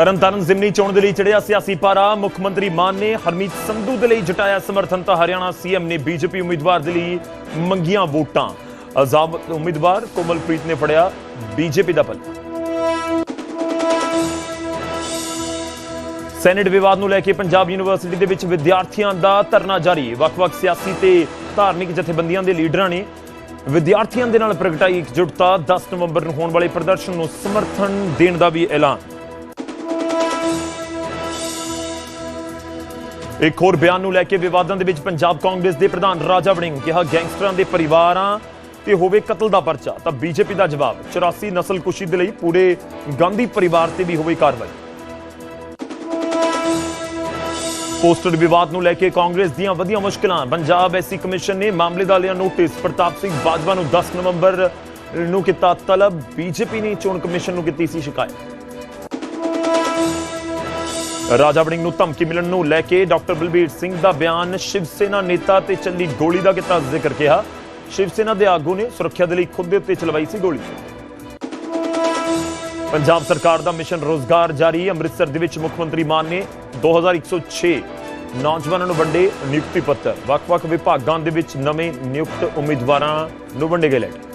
ਤਰਨਤਾਰਨ ਜ਼ਿਮਨੀ ਚੋਣ ਦੇ ਲਈ ਚੜਿਆ ਸਿਆਸੀ ਪਾਰਾ। ਮੁੱਖ ਮੰਤਰੀ ਮਾਨ ਨੇ ਹਰਮੀਤ ਸੰਧੂ ਦੇ ਲਈ ਜਟਾਇਆ ਸਮਰਥਨ ਤਾਂ ਹਰਿਆਣਾ ਸੀਐਮ ਨੇ ਬੀਜੇਪੀ ਉਮੀਦਵਾਰ ਦੇ ਲਈ ਮੰਗੀਆਂ ਵੋਟਾਂ। ਆਜ਼ਾਦ ਉਮੀਦਵਾਰ ਕੋਮਲਪ੍ਰੀਤ ਨੇ ਫੜਿਆ ਬੀਜੇਪੀ ਦਾ ਪੱਲਾ। ਸੈਨੇਟ ਵਿਵਾਦ ਨੂੰ ਲੈ ਕੇ ਪੰਜਾਬ ਯੂਨੀਵਰਸਿਟੀ ਦੇ ਵਿੱਚ ਵਿਦਿਆਰਥੀਆਂ ਦਾ ਧਰਨਾ ਜਾਰੀ। ਵੱਖ-ਵੱਖ ਸਿਆਸੀ ਤੇ ਧਾਰਮਿਕ ਜਥੇਬੰਦੀਆਂ ਦੇ ਲੀਡਰਾਂ ਨੇ ਵਿਦਿਆਰਥੀਆਂ ਦੇ ਨਾਲ ਪ੍ਰਗਟਾਈ ਇਕਜੁੱਟਤਾ। 10 ਨਵੰਬਰ ਨੂੰ ਹੋਣ ਵਾਲੇ ਪ੍ਰਦਰਸ਼ਨ ਨੂੰ ਸਮਰਥਨ ਦੇਣ ਦਾ ਵੀ ਐਲਾਨ। ਇੱਕ ਹੋਰ ਬਿਆਨ ਨੂੰ ਲੈ ਕੇ ਵਿਵਾਦਾਂ ਦੇ ਵਿੱਚ ਪੰਜਾਬ ਕਾਂਗਰਸ ਦੇ ਪ੍ਰਧਾਨ ਰਾਜਾ ਵੜਿੰਗ ਕਿਹਾ ਗੈਂਗਸਟਰਾਂ ਦੇ ਪਰਿਵਾਰਾਂ ਤੇ ਹੋਵੇ ਕਤਲ ਦਾ ਪਰਚਾ, ਤਾਂ ਬੀਜੇਪੀ ਦਾ ਜਵਾਬ 84 ਨਸਲਕੁਸ਼ੀ ਦੇ ਲਈ ਪੂਰੇ ਗਾਂਧੀ ਪਰਿਵਾਰ ਤੇ ਵੀ ਹੋਵੇ ਕਾਰਵਾਈ। ਪੋਸਟਰ ਵਿਵਾਦ ਨੂੰ ਲੈ ਕੇ ਕਾਂਗਰਸ ਦੀਆਂ ਵਧੀਆਂ ਮੁਸ਼ਕਲਾਂ, ਪੰਜਾਬ ਐਸਸੀ ਕਮਿਸ਼ਨ ਨੇ ਮਾਮਲੇ ਦਾ ਲਿਆ ਨੋਟਿਸ, ਪ੍ਰਤਾਪ ਸਿੰਘ ਬਾਜਵਾ ਨੂੰ 10 ਨਵੰਬਰ ਨੂੰ ਕੀਤਾ ਤਲਬ, ਬੀਜੇਪੀ ਨੇ ਚੋਣ ਕਮਿਸ਼ਨ ਨੂੰ ਕੀਤੀ ਸੀ ਸ਼ਿਕਾਇਤ। ਰਾਜਾ ਵੜਿੰਗ ਨੂੰ ਧਮਕੀ ਮਿਲਣ ਨੂੰ ਲੈ ਕੇ ਡਾਕਟਰ ਬਲਬੀਰ ਸਿੰਘ ਦਾ ਬਿਆਨ ਸ਼ਿਵ ਸੈਨਾ ਨੇਤਾ ਤੇ ਚੱਲੀ ਗੋਲੀ ਦਾ ਕੀਤਾ ਜ਼ਿਕਰ ਕਿਹਾ। ਸ਼ਿਵ ਸੈਨਾ ਦੇ ਆਗੂ ਨੇ ਸੁਰੱਖਿਆ ਦੇ ਲਈ ਖੁਦ ਦੇ ਉੱਤੇ ਚਲਵਾਈ ਸੀ ਗੋਲੀ। ਪੰਜਾਬ ਸਰਕਾਰ ਦਾ ਮਿਸ਼ਨ ਰੋਜ਼ਗਾਰ ਜਾਰੀ, ਅੰਮ੍ਰਿਤਸਰ ਦੇ ਵਿੱਚ ਮੁੱਖ ਮੰਤਰੀ ਮਾਨ ਨੇ 2106 ਨੌਜਵਾਨਾਂ ਨੂੰ ਵੰਡੇ ਨਿਯੁਕਤੀ ਪੱਤਰ। ਵੱਖ-ਵੱਖ ਵਿਭਾਗਾਂ ਦੇ ਵਿੱਚ ਨਵੇਂ ਨਿਯੁਕਤ ਉਮੀਦਵਾਰਾਂ ਨੂੰ ਵੰਡੇ ਗਏ ਲੈਟਰ।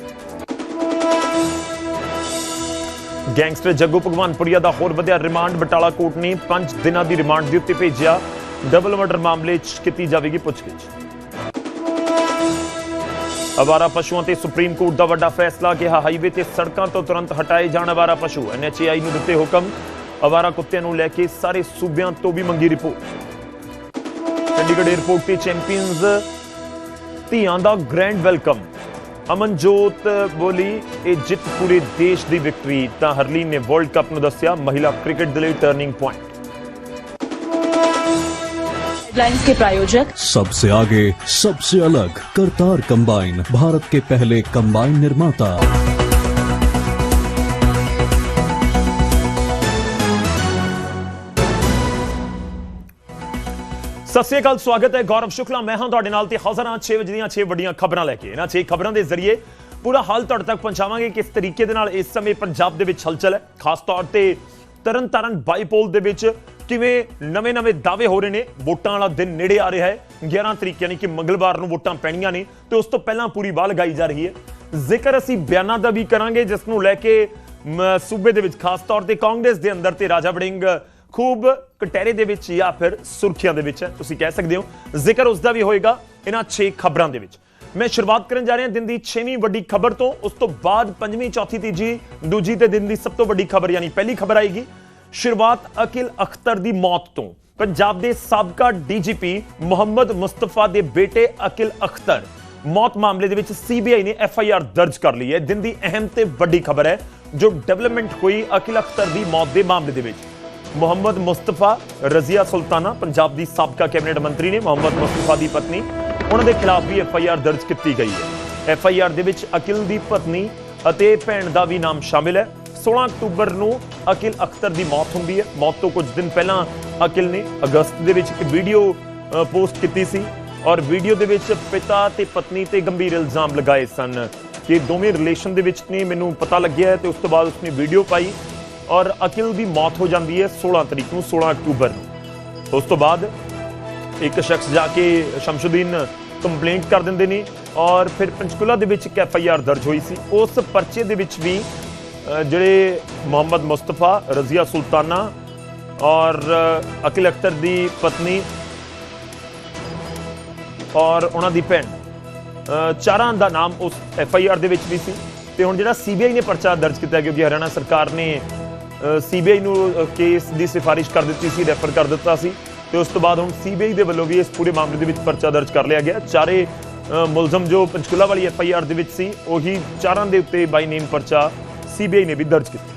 ਗੈਂਗਸਟਰ ਜੱਗੂ ਭਗਵਾਨਪੁਰੀਆ ਦਾ ਹੋਰ ਵਧਿਆ ਰਿਮਾਂਡ, ਬਟਾਲਾ ਕੋਰਟ ਨੇ 5 ਦਿਨਾਂ ਦੀ ਰਿਮਾਂਡ ਦੇ ਉੱਤੇ ਭੇਜਿਆ। ਡਬਲ ਮਰਡਰ ਮਾਮਲੇ 'ਚ ਕੀਤੀ ਜਾਵੇਗੀ ਪੁੱਛਗਿੱਛ। ਅਵਾਰਾ ਪਸ਼ੂਆਂ ਤੇ ਸੁਪਰੀਮ ਕੋਰਟ ਦਾ ਵੱਡਾ ਫੈਸਲਾ, ਕਿਹਾ ਹਾਈਵੇ ਤੇ ਸੜਕਾਂ ਤੋਂ ਤੁਰੰਤ ਹਟਾਏ ਜਾਣ ਅਵਾਰਾ ਪਸ਼ੂ। ਐਨਐਚਏਆਈ ਨੂੰ ਦਿੱਤੇ ਹੁਕਮ। ਅਵਾਰਾ ਕੁੱਤਿਆਂ ਨੂੰ ਲੈ ਕੇ ਸਾਰੇ ਸੂਬਿਆਂ ਤੋਂ ਵੀ ਮੰਗੀ ਰਿਪੋਰਟ। ਚੰਡੀਗੜ੍ਹ 에ਅਰਪੋਰਟ ਤੇ ਚੈਂਪੀਅਨਜ਼ ਧੀਆਂ ਦਾ ਗ੍ਰੈਂਡ ਵੈਲਕਮ। ਅਮਨਜੋਤ ਬੋਲੀ ਇਹ ਜਿੱਤ ਪੂਰੇ ਦੇਸ਼ ਦੀ ਵਿਕਟਰੀ ਤਾਂ ਹਰਲੀਨ ਨੇ ਵਰਲਡ ਕੱਪ ਨੂੰ ਦੱਸਿਆ ਮਹਿਲਾ ਕ੍ਰਿਕਟ ਦੇ ਲਈ ਟਰਨਿੰਗ ਪੁਆਇੰਟ हेडलाइंस के प्रायोजक सबसे आगे सबसे अलग करतार कंबाइन भारत के पहले कंबाइन निर्माता ਸਤਿ ਸ੍ਰੀ ਅਕਾਲ, ਸਵਾਗਤ ਹੈ ਗੌਰਵ ਸ਼ੁਕਲਾ। ਮੈਂ ਹਾਂ ਤੁਹਾਡੇ ਨਾਲ ਤੇ ਹਾਜ਼ਰ ਹਾਂ 6 ਵਜੇ ਦੀਆਂ 6 ਵੱਡੀਆਂ ਖਬਰਾਂ ਲੈ ਕੇ। ਇਹਨਾਂ 6 ਖਬਰਾਂ ਦੇ ਜ਼ਰੀਏ ਪੂਰਾ ਹਾਲ ਤੁਹਾਡੇ ਤੱਕ ਪਹੁੰਚਾਵਾਂਗੇ ਕਿਸ ਤਰੀਕੇ ਦੇ ਨਾਲ ਇਸ ਸਮੇਂ ਪੰਜਾਬ ਦੇ ਵਿੱਚ ਹਲਚਲ ਹੈ। ਖਾਸ ਤੌਰ ਤੇ ਤਰਨਤਾਰਨ ਬਾਈਪੋਲ ਦੇ ਵਿੱਚ ਕਿਵੇਂ ਨਵੇਂ-ਨਵੇਂ ਦਾਅਵੇ ਹੋ ਰਹੇ ਨੇ, ਵੋਟਾਂ ਵਾਲਾ ਦਿਨ ਨੇੜੇ ਆ ਰਿਹਾ ਹੈ। 11 ਤਰੀਕ ਯਾਨੀ ਕਿ ਮੰਗਲਵਾਰ ਨੂੰ ਵੋਟਾਂ ਪੈਣੀਆਂ ਨੇ, ਤੇ ਉਸ ਤੋਂ ਪਹਿਲਾਂ ਪੂਰੀ ਬਾਲ ਲਗਾਈ ਜਾ ਰਹੀ ਹੈ। ਜ਼ਿਕਰ ਅਸੀਂ ਬਿਆਨਾਂ ਦਾ ਵੀ ਕਰਾਂਗੇ, ਜਿਸ ਨੂੰ ਲੈ ਕੇ ਸੂਬੇ ਦੇ ਵਿੱਚ ਖਾਸ ਤੌਰ ਤੇ ਕਾਂਗਰਸ ਦੇ ਅੰਦਰ ਤੇ ਰਾਜਾ ਵੜਿੰਗ ਖੂਬ ਕਟਹਿਰੇ ਦੇ ਵਿੱਚ ਜਾਂ ਫਿਰ ਸੁਰਖੀਆਂ ਦੇ ਵਿੱਚ ਹੈ ਤੁਸੀਂ ਕਹਿ ਸਕਦੇ ਹੋ। ਜ਼ਿਕਰ ਉਸ ਦਾ ਵੀ ਹੋਏਗਾ ਇਹਨਾਂ 6 ਖਬਰਾਂ ਦੇ ਵਿੱਚ। ਮੈਂ ਸ਼ੁਰੂਆਤ ਕਰਨ ਜਾ ਰਿਹਾ ਦਿਨ ਦੀ 6ਵੀਂ ਵੱਡੀ ਖਬਰ ਤੋਂ, ਉਸ ਤੋਂ ਬਾਅਦ ਪੰਜਵੀਂ, ਚੌਥੀ, ਤੀਜੀ, ਦੂਜੀ ਤੇ ਦਿਨ ਦੀ ਸਭ ਤੋਂ ਵੱਡੀ ਖਬਰ, ਯਾਨੀ ਪਹਿਲੀ ਖਬਰ ਆਏਗੀ। ਸ਼ੁਰੂਆਤ ਅਕਿਲ ਅਖਤਰ ਦੀ ਮੌਤ ਤੋਂ। ਪੰਜਾਬ ਦੇ ਸਾਬਕਾ ਡੀਜੀਪੀ ਮੁਹੰਮਦ ਮੁਸਤਫਾ ਦੇ ਬੇਟੇ ਅਕਿਲ ਅਖਤਰ ਮੌਤ ਮਾਮਲੇ ਦੇ ਵਿੱਚ ਸੀਬੀਆਈ ਨੇ ਐਫਆਈਆਰ ਦਰਜ ਕਰ ਲਈ ਹੈ। ਦਿਨ ਦੀ ਅਹਿਮ ਤੇ ਵੱਡੀ ਖਬਰ ਹੈ, ਜੋ ਡਿਵੈਲਪਮੈਂਟ ਹੋਈ ਅਕਿਲ ਅਖਤਰ ਦੀ ਮੌਤ ਦੇ ਮਾਮਲੇ ਦੇ ਵਿੱਚ। ਮੁਹੰਮਦ ਮੁਸਤਫਾ ਰਜ਼ੀਆ ਸੁਲਤਾਨਾ, ਪੰਜਾਬ ਦੀ ਸਾਬਕਾ ਕੈਬਨਿਟ ਮੰਤਰੀ ਨੇ ਮੁਹੰਮਦ ਮੁਸਤਫਾ ਦੀ ਪਤਨੀ, ਉਹਨਾਂ ਦੇ ਖਿਲਾਫ ਵੀ ਐੱਫ ਆਈ ਆਰ ਦਰਜ ਕੀਤੀ ਗਈ ਹੈ। ਐੱਫ ਆਈ ਆਰ ਦੇ ਵਿੱਚ ਅਕਿਲ ਦੀ ਪਤਨੀ ਅਤੇ ਭੈਣ ਦਾ ਵੀ ਨਾਮ ਸ਼ਾਮਿਲ ਹੈ। 16 ਅਕਤੂਬਰ ਨੂੰ ਅਕਿਲ ਅਖਤਰ ਦੀ ਮੌਤ ਹੁੰਦੀ ਹੈ। ਮੌਤ ਤੋਂ ਕੁਝ ਦਿਨ ਪਹਿਲਾਂ ਅਕਿਲ ਨੇ ਅਗਸਤ ਦੇ ਵਿੱਚ ਇੱਕ ਵੀਡੀਓ ਪੋਸਟ ਕੀਤੀ ਸੀ ਔਰ ਵੀਡੀਓ ਦੇ ਵਿੱਚ ਪਿਤਾ ਤੇ ਪਤਨੀ ਤੇ ਗੰਭੀਰ ਇਲਜ਼ਾਮ ਲਗਾਏ ਸਨ ਕਿ ਦੋਵੇਂ ਰਿਲੇਸ਼ਨ ਦੇ ਵਿੱਚ ਨੇ, ਮੈਨੂੰ ਪਤਾ ਲੱਗਿਆ ਹੈ ਤੇ ਉਸ ਤੋਂ ਬਾਅਦ ਉਸਨੇ ਵੀਡੀਓ ਪਾਈ। ਔਰ ਅਕਿਲ ਦੀ ਮੌਤ ਹੋ ਜਾਂਦੀ ਹੈ 16 ਤਰੀਕ ਨੂੰ 16 ਅਕਤੂਬਰ ਨੂੰ। ਉਸ ਤੋਂ ਬਾਅਦ ਇੱਕ ਸ਼ਖਸ ਜਾ ਕੇ ਸ਼ਮਸ਼ੁਦੀਨ ਕੰਪਲੇਂਟ ਕਰ ਦਿੰਦੇ ਨੇ ਔਰ ਫਿਰ ਪੰਚਕੂਲਾ ਦੇ ਵਿੱਚ ਇੱਕ ਐਫ ਆਈ ਆਰ ਦਰਜ ਹੋਈ ਸੀ। ਉਸ ਪਰਚੇ ਦੇ ਵਿੱਚ ਵੀ ਜਿਹੜੇ ਮੁਹੰਮਦ ਮੁਸਤਫਾ, ਰਜ਼ੀਆ ਸੁਲਤਾਨਾ ਔਰ ਅਕਿਲ ਅਖਤਰ ਦੀ ਪਤਨੀ ਔਰ ਉਹਨਾਂ ਦੀ ਭੈਣ ਚਾਰਾਂ ਦਾ ਨਾਮ ਉਸ ਐਫ ਆਈ ਆਰ ਦੇ ਵਿੱਚ ਵੀ ਸੀ। ਤੇ ਹੁਣ ਜਿਹੜਾ ਸੀਬੀਆਈ ਨੇ ਪਰਚਾ ਦਰਜ ਕੀਤਾ ਕਿਉਂਕਿ ਹਰਿਆਣਾ ਸਰਕਾਰ ਨੇ ਸੀਬੀਆਈ ਨੂੰ ਕੇਸ ਦੀ ਸਿਫਾਰਿਸ਼ ਕਰ ਦਿੱਤੀ ਸੀ ਰੈਫਰ ਕਰ ਦਿੱਤਾ ਸੀ। ਤੇ ਉਸ ਤੋਂ ਬਾਅਦ ਹੁਣ ਸੀਬੀਆਈ ਦੇ ਵੱਲੋਂ ਵੀ ਇਸ ਪੂਰੇ ਮਾਮਲੇ ਦੇ ਵਿੱਚ ਪਰਚਾ ਦਰਜ ਕਰ ਲਿਆ ਗਿਆ। ਚਾਰੇ ਮੁਲਜ਼ਮ ਜੋ ਪੰਚਕੂਲਾ ਵਾਲੀ ਐਫ ਆਈ ਆਰ ਦੇ ਵਿੱਚ ਸੀ, ਉਹੀ ਚਾਰਾਂ ਦੇ ਉੱਤੇ ਬਾਈ ਨੇਮ ਪਰਚਾ ਸੀਬੀਆਈ ਨੇ ਵੀ ਦਰਜ ਕੀਤਾ।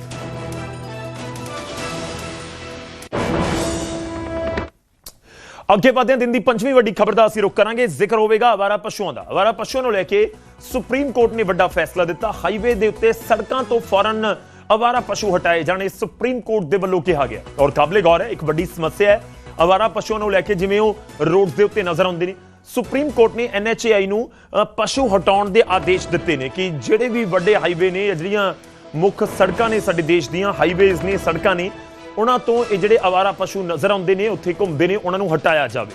ਅੱਗੇ ਵਧਦੇ ਹਾਂ ਦਿਨ ਦੀ ਪੰਜਵੀਂ ਵੱਡੀ ਖਬਰ ਦਾ ਅਸੀਂ ਰੁਕ ਕਰਾਂਗੇ। ਜ਼ਿਕਰ ਹੋਵੇਗਾ ਆਵਾਰਾ ਪਸ਼ੂਆਂ ਦਾ। ਆਵਾਰਾ ਪਸ਼ੂਆਂ ਨੂੰ ਲੈ ਕੇ ਸੁਪਰੀਮ ਕੋਰਟ ਨੇ ਵੱਡਾ ਫੈਸਲਾ ਦਿੱਤਾ। ਹਾਈਵੇ ਦੇ ਉੱਤੇ ਸੜਕਾਂ ਤੋਂ ਫੌਰਨ ਆਵਾਰਾ ਪਸ਼ੂ ਹਟਾਏ ਜਾਣੇ ਸੁਪਰੀਮ ਕੋਰਟ ਦੇ ਵੱਲੋਂ ਕਿਹਾ ਗਿਆ। ਔਰ ਕਾਬਲੇ ਗੌਰ ਹੈ, ਇੱਕ ਵੱਡੀ ਸਮੱਸਿਆ ਹੈ ਆਵਾਰਾ ਪਸ਼ੂਆਂ ਨੂੰ ਲੈ ਕੇ ਜਿਵੇਂ ਉਹ ਰੋਡ ਦੇ ਉੱਤੇ ਨਜ਼ਰ ਆਉਂਦੇ ਨੇ। ਸੁਪਰੀਮ ਕੋਰਟ ਨੇ ਐਨਐਚਏਆਈ ਨੂੰ ਪਸ਼ੂ ਹਟਾਉਣ ਦੇ ਆਦੇਸ਼ ਦਿੱਤੇ ਨੇ ਕਿ ਜਿਹੜੇ ਵੀ ਵੱਡੇ ਹਾਈਵੇ ਨੇ ਜਿਹੜੀਆਂ ਮੁੱਖ ਸੜਕਾਂ ਨੇ ਸਾਡੇ ਦੇਸ਼ ਦੀਆਂ, ਹਾਈਵੇਜ਼ ਨੇ, ਸੜਕਾਂ ਨੇ, ਉਹਨਾਂ ਤੋਂ ਇਹ ਜਿਹੜੇ ਅਵਾਰਾ ਪਸ਼ੂ ਨਜ਼ਰ ਆਉਂਦੇ ਨੇ, ਉੱਥੇ ਘੁੰਮਦੇ ਨੇ, ਉਹਨਾਂ ਨੂੰ ਹਟਾਇਆ ਜਾਵੇ।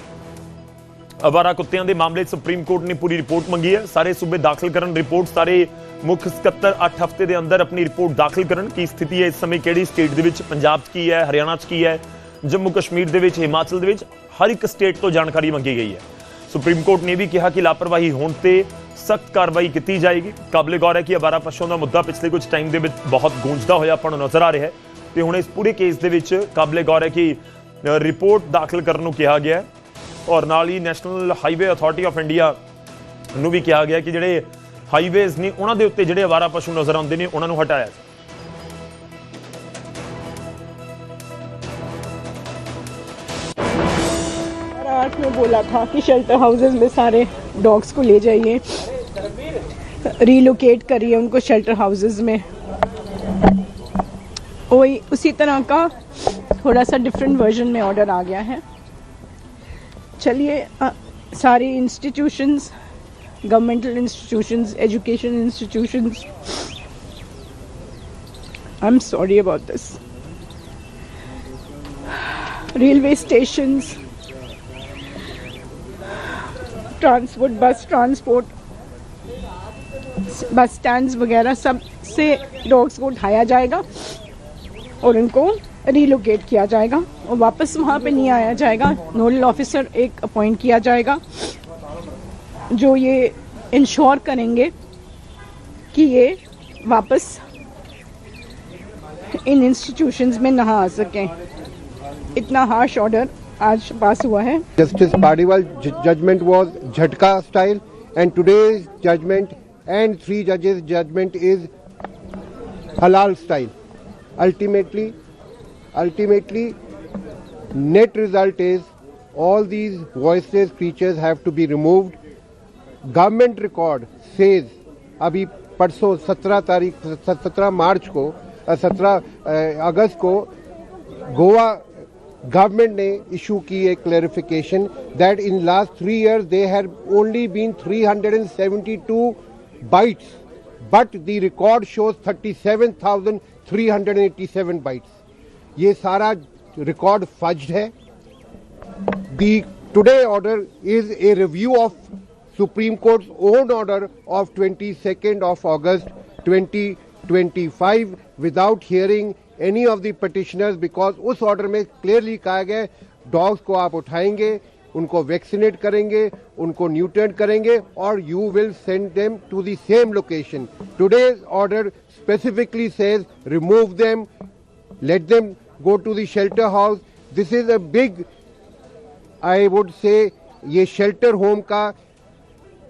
ਅਵਾਰਾ ਕੁੱਤਿਆਂ ਦੇ ਮਾਮਲੇ ਸੁਪਰੀਮ ਕੋਰਟ ਨੇ ਪੂਰੀ ਰਿਪੋਰਟ ਮੰਗੀ ਹੈ। ਸਾਰੇ ਸੂਬੇ ਦਾਖਲ ਕਰਨ ਰਿਪੋਰਟ, ਸਾਰੇ ਮੁੱਖ ਸਕੱਤਰ 8 ਹਫ਼ਤੇ ਦੇ ਅੰਦਰ ਆਪਣੀ ਰਿਪੋਰਟ ਦਾਖਲ ਕਰਨ ਕੀ ਸਥਿਤੀ ਹੈ? ਇਸ ਸਮੇਂ ਕਿਹੜੀ ਸਟੇਟ ਦੇ ਵਿੱਚ ਪੰਜਾਬ 'ਚ ਕੀ ਹੈ, ਹਰਿਆਣਾ 'ਚ ਕੀ ਹੈ, ਜੰਮੂ ਕਸ਼ਮੀਰ ਦੇ ਵਿੱਚ, ਹਿਮਾਚਲ ਦੇ ਵਿੱਚ ਹਰ ਇੱਕ ਸਟੇਟ ਤੋਂ ਜਾਣਕਾਰੀ ਮੰਗੀ ਗਈ ਹੈ। ਸੁਪਰੀਮ ਕੋਰਟ ਨੇ ਵੀ ਕਿਹਾ ਕਿ ਲਾਪਰਵਾਹੀ ਹੋਣ ਤੇ ਸਖਤ ਕਾਰਵਾਈ ਕੀਤੀ ਜਾਏਗੀ। ਕਾਬਲੇ ਗੌਰ ਹੈ ਕਿ ਅਵਾਰਾ ਪਸ਼ੂਆਂ ਦਾ ਮੁੱਦਾ ਪਿਛਲੇ ਕੁਝ ਟਾਈਮ ਦੇ ਵਿੱਚ ਬਹੁਤ ਗੂੰਜਦਾ ਹੋਇਆ ਆਪਾਂ ਨੂੰ ਨਜ਼ਰ ਆ ਰਿਹਾ ਹੈ ਤੇ ਹੁਣ ਇਸ ਪੂਰੇ ਕੇਸ ਦੇ ਵਿੱਚ ਕਾਬਲੇ ਗੌਰ ਹੈ ਕਿ ਰਿਪੋਰਟ ਦਾਖਲ ਕਰਨ ਨੂੰ ਕਿਹਾ ਗਿਆ ਹੈ। ਔਰ ਨਾਲ ਹੀ national highway authority of India ਨੂੰ ਵੀ ਕਿਹਾ ਗਿਆ ਕਿ ਜਿਹੜੇ ਹਾਈਵੇਜ਼ ਨੇ ਉਹਨਾਂ ਦੇ ਉੱਤੇ ਜਿਹੜੇ ਅਵਾਰਾ ਪਸ਼ੂ ਨਜ਼ਰ ਆਉਂਦੇ ਨੇ ਉਹਨਾਂ ਨੂੰ ਹਟਾਇਆ ਜਾਵੇ आठ में बोला था कि शेल्टर हाउसेज में सारे डॉग्स को ले जाइए रीलोकेट करिए उनको शेल्टर हाउसेज में वही उसी तरह का थोड़ा सा डिफरेंट वर्जन में ऑर्डर आ गया है चलिए अ, सारी institutions institutions education institutions I am sorry about this railway stations transport bus transport bus stands वगैरह सबसे डॉग्स को उठाया जाएगा और उनको रिलोकेट किया जाएगा और वापस वहाँ पे नहीं आया जाएगा। नोडल ऑफिसर एक अपॉइंट किया जाएगा। जो ये इंश्योर करेंगे कि ये वापस इन इंस्टीट्यूशन में नहा आ सकें। इतना हार्श ऑर्डर आज पास हुआ है। जस्टिस पाड़ीवाल जजमेंट वॉज़ झटका style and today judgment and three जजेस जजमेंट इज़ हलाल style ultimately ultimately net result is all these voice creatures have to be removed government record says अभी परसों सत्रह तारीख सत्रह मार्च को सत्रह अगस्त को गोवा गवर्नमेंट ने इशू की एक clarification that in last three years they have only been 372 bites but the record shows 37,387 bites ये सारा रिकॉर्ड फज्ड है। Today order is a review of supreme court own order of twenty second of August twenty twenty five without hearing any of the petitioners because उस order में clearly कहा गया dogs को आप उठाएँगे, उनको वैक्सीनेट करेंगे, उनको न्यूट्रेंट करेंगे और you will send them to the same location today order specifically says remove them let them go to shelter house this is uh I would say ये शेल्टर होम का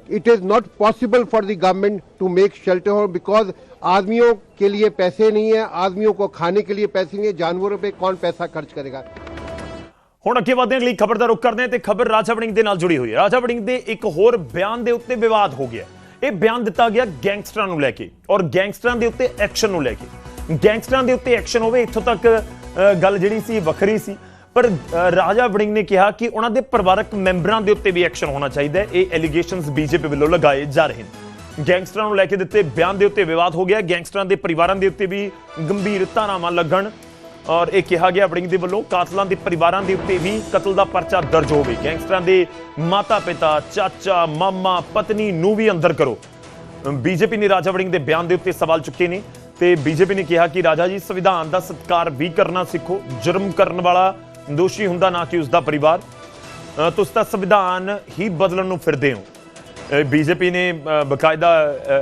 it is not possible for the government to make shelter home because आदमियों के लिए पैसे नहीं है आदमियों को खाने के लिए पैसे नहीं है जानवरों पे कौन पैसा खर्च करेगा ਹੁਣ ਅੱਗੇ ਵਧਦੇ ਹਾਂ ਅਗਲੀ ਖਬਰ ਦਾ ਰੁਖ ਕਰਦੇ ਹਾਂ ਤੇ ਖਬਰ ਰਾਜਾ ਵੜਿੰਗ ਦੇ ਨਾਲ ਜੁੜੀ ਹੋਈ ਹੈ ਰਾਜਾ ਵੜਿੰਗ ਦੇ ਇੱਕ ਹੋਰ ਬਿਆਨ ਦੇ ਉੱਤੇ ਵਿਵਾਦ ਹੋ ਗਿਆ ਇਹ ਬਿਆਨ ਦਿੱਤਾ ਗਿਆ ਗੈਂਗਸਟਰਾਂ ਨੂੰ ਲੈ ਕੇ ਔਰ ਗੈਂਗਸਟਰਾਂ ਦੇ ਉੱਤੇ ਐਕਸ਼ਨ ਨੂੰ ਲੈ ਕੇ ਗੈਂਗਸਟਰਾਂ ਦੇ ਉੱਤੇ ਐਕਸ਼ਨ ਹੋਵੇ ਇੱਥੋਂ ਤੱਕ ਅ, ਗੱਲ ਜਿਹੜੀ ਸੀ ਵੱਖਰੀ ਸੀ ਪਰ ਰਾਜਾ ਵੜਿੰਗ ਨੇ ਕਿਹਾ ਕਿ ਉਹਨਾਂ ਦੇ ਪਰਿਵਾਰਕ ਮੈਂਬਰਾਂ ਦੇ ਉੱਤੇ ਵੀ ਐਕਸ਼ਨ ਹੋਣਾ ਚਾਹੀਦਾ ਹੈ। ਇਹ ਐਲੀਗੇਸ਼ਨਸ ਬੀਜੇਪੀ ਵੱਲੋਂ ਲਗਾਏ ਜਾ ਰਹੇ ਨੇ। ਗੈਂਗਸਟਰਾਂ ਨੂੰ ਲੈ ਕੇ ਦਿੱਤੇ ਬਿਆਨ ਦੇ ਉੱਤੇ ਵਿਵਾਦ ਹੋ ਗਿਆ। ਗੈਂਗਸਟਰਾਂ ਦੇ ਪਰਿਵਾਰਾਂ ਦੇ ਉੱਤੇ ਵੀ ਗੰਭੀਰ ਧਾਰਾਵਾਂ ਲੱਗਣ ਔਰ ਇਹ ਕਿਹਾ ਗਿਆ ਵੜਿੰਗ ਦੇ ਵੱਲੋਂ, ਕਾਤਲਾਂ ਦੇ ਪਰਿਵਾਰਾਂ ਦੇ ਉੱਤੇ ਵੀ ਕਤਲ ਦਾ ਪਰਚਾ ਦਰਜ ਹੋਵੇ। ਗੈਂਗਸਟਰਾਂ ਦੇ ਮਾਤਾ ਪਿਤਾ, ਚਾਚਾ, ਮਾਮਾ, ਪਤਨੀ ਨੂੰ ਵੀ ਅੰਦਰ ਕਰੋ। ਬੀਜੇਪੀ ਨੇ ਰਾਜਾ ਵੜਿੰਗ ਦੇ ਬਿਆਨ ਦੇ ਉੱਤੇ ਸਵਾਲ ਚੁੱਕੇ ਨੇ ਤੇ ਬੀਜੇਪੀ ਨੇ ਕਿਹਾ ਕਿ ਰਾਜਾ ਜੀ, ਸੰਵਿਧਾਨ ਦਾ ਸਤਿਕਾਰ ਵੀ ਕਰਨਾ ਸਿੱਖੋ। ਜੁਰਮ ਕਰਨ ਵਾਲਾ ਦੋਸ਼ੀ ਹੁੰਦਾ ਨਾ ਕਿ ਉਸ ਦਾ ਪਰਿਵਾਰ। ਅ, ਤੁਸੀਂ ਤਾਂ ਸੰਵਿਧਾਨ ਹੀ ਬਦਲਣ ਨੂੰ ਫਿਰਦੇ ਹੋ। ਬੀਜੇਪੀ ਨੇ ਅ, ਬਕਾਇਦਾ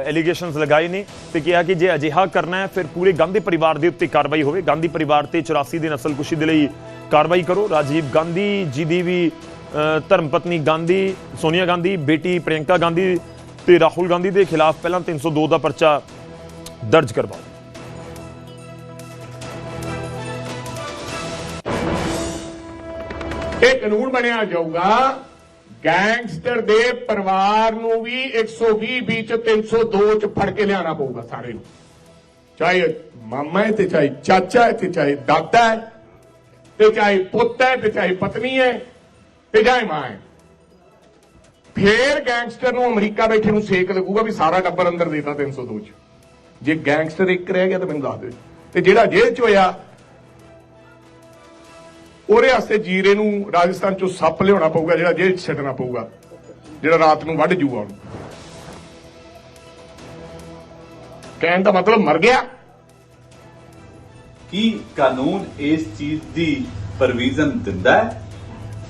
ਐਲੀਗੇਸ਼ਨਸ ਲਗਾਏ ਨੇ ਤੇ ਕਿਹਾ ਕਿ ਜੇ ਅਜਿਹਾ ਕਰਨਾ ਹੈ ਫਿਰ ਪੂਰੇ ਗਾਂਧੀ ਪਰਿਵਾਰ ਦੇ ਉੱਤੇ ਕਾਰਵਾਈ ਹੋਵੇ। ਗਾਂਧੀ ਪਰਿਵਾਰ ਤੇ 84 ਦੀ ਨਸਲਕੁਸ਼ੀ ਦੇ ਲਈ ਕਾਰਵਾਈ ਕਰੋ। ਰਾਜੀਵ ਗਾਂਧੀ ਜੀ ਦੀ ਵੀ ਅ, ਧਰਮ ਪਤਨੀ ਗਾਂਧੀ ਸੋਨੀਆ ਗਾਂਧੀ ਬੇਟੀ ਪ੍ਰਿਯੰਕਾ ਗਾਂਧੀ ਤੇ ਰਾਹੁਲ ਗਾਂਧੀ ਦੇ ਖਿਲਾਫ ਪਹਿਲਾਂ 302 ਦਾ ਪਰਚਾ ਦਰਜ ਕਰਵਾਓ। ਇਹ ਕਾਨੂੰਨ ਬਣਿਆ ਜਾਊਗਾ, ਗੈਂਗਸਟਰ ਦੇ ਪਰਿਵਾਰ ਨੂੰ ਵੀ 120 ਵਿੱਚ 302 ਚ ਫੜ ਕੇ ਲਿਆਣਾ ਪਊਗਾ ਸਾਰੇ ਨੂੰ। ਚਾਹੇ ਮਾਮਾ ਹੈ ਤੇ ਚਾਹੇ ਚਾਚਾ ਹੈ ਤੇ ਚਾਹੇ ਦਾਦਾ ਹੈ ਤੇ ਚਾਹੇ ਪੁੱਤ ਹੈ ਤੇ ਚਾਹੇ ਪਤਨੀ ਹੈ ਤੇ ਚਾਹੇ ਮਾਂ ਹੈ। ਫੇਰ ਗੈਂਗਸਟਰ ਨੂੰ ਅਮਰੀਕਾ ਬੈਠੇ ਨੂੰ ਸੇਕ ਲੱਗੂਗਾ ਵੀ ਸਾਰਾ ਟੱਬਰ ਅੰਦਰ ਦੇਤਾ 302 ਚ। ਜੇ ਗੈਂਗਸਟਰ ਇੱਕ ਰਹਿ ਗਿਆ ਤਾਂ ਮੈਨੂੰ ਦੱਸ ਦਿਓ। ਤੇ ਜਿਹੜਾ ਜੇਲ੍ਹ ਚ ਹੋਇਆ ਉਹਦੇ ਵਾਸਤੇ ਜੀਰੇ ਨੂੰ ਰਾਜਸਥਾਨ ਚੋਂ ਸੱਪ ਲਿਆਉਣਾ ਪਊਗਾ, ਜਿਹੜਾ ਜੇਲ੍ਹ 'ਚ ਛੱਡਣਾ ਪਊਗਾ, ਜਿਹੜਾ ਰਾਤ ਨੂੰ ਵੱਢ ਜੂਗਾ ਉਹਨੂੰ। ਕਹਿਣ ਦਾ ਮਤਲਬ ਮਰ ਗਿਆ। ਕੀ ਕਾਨੂੰਨ ਇਸ ਚੀਜ਼ ਦੀ ਪ੍ਰੋਵੀਜ਼ਨ ਦਿੰਦਾ ਹੈ?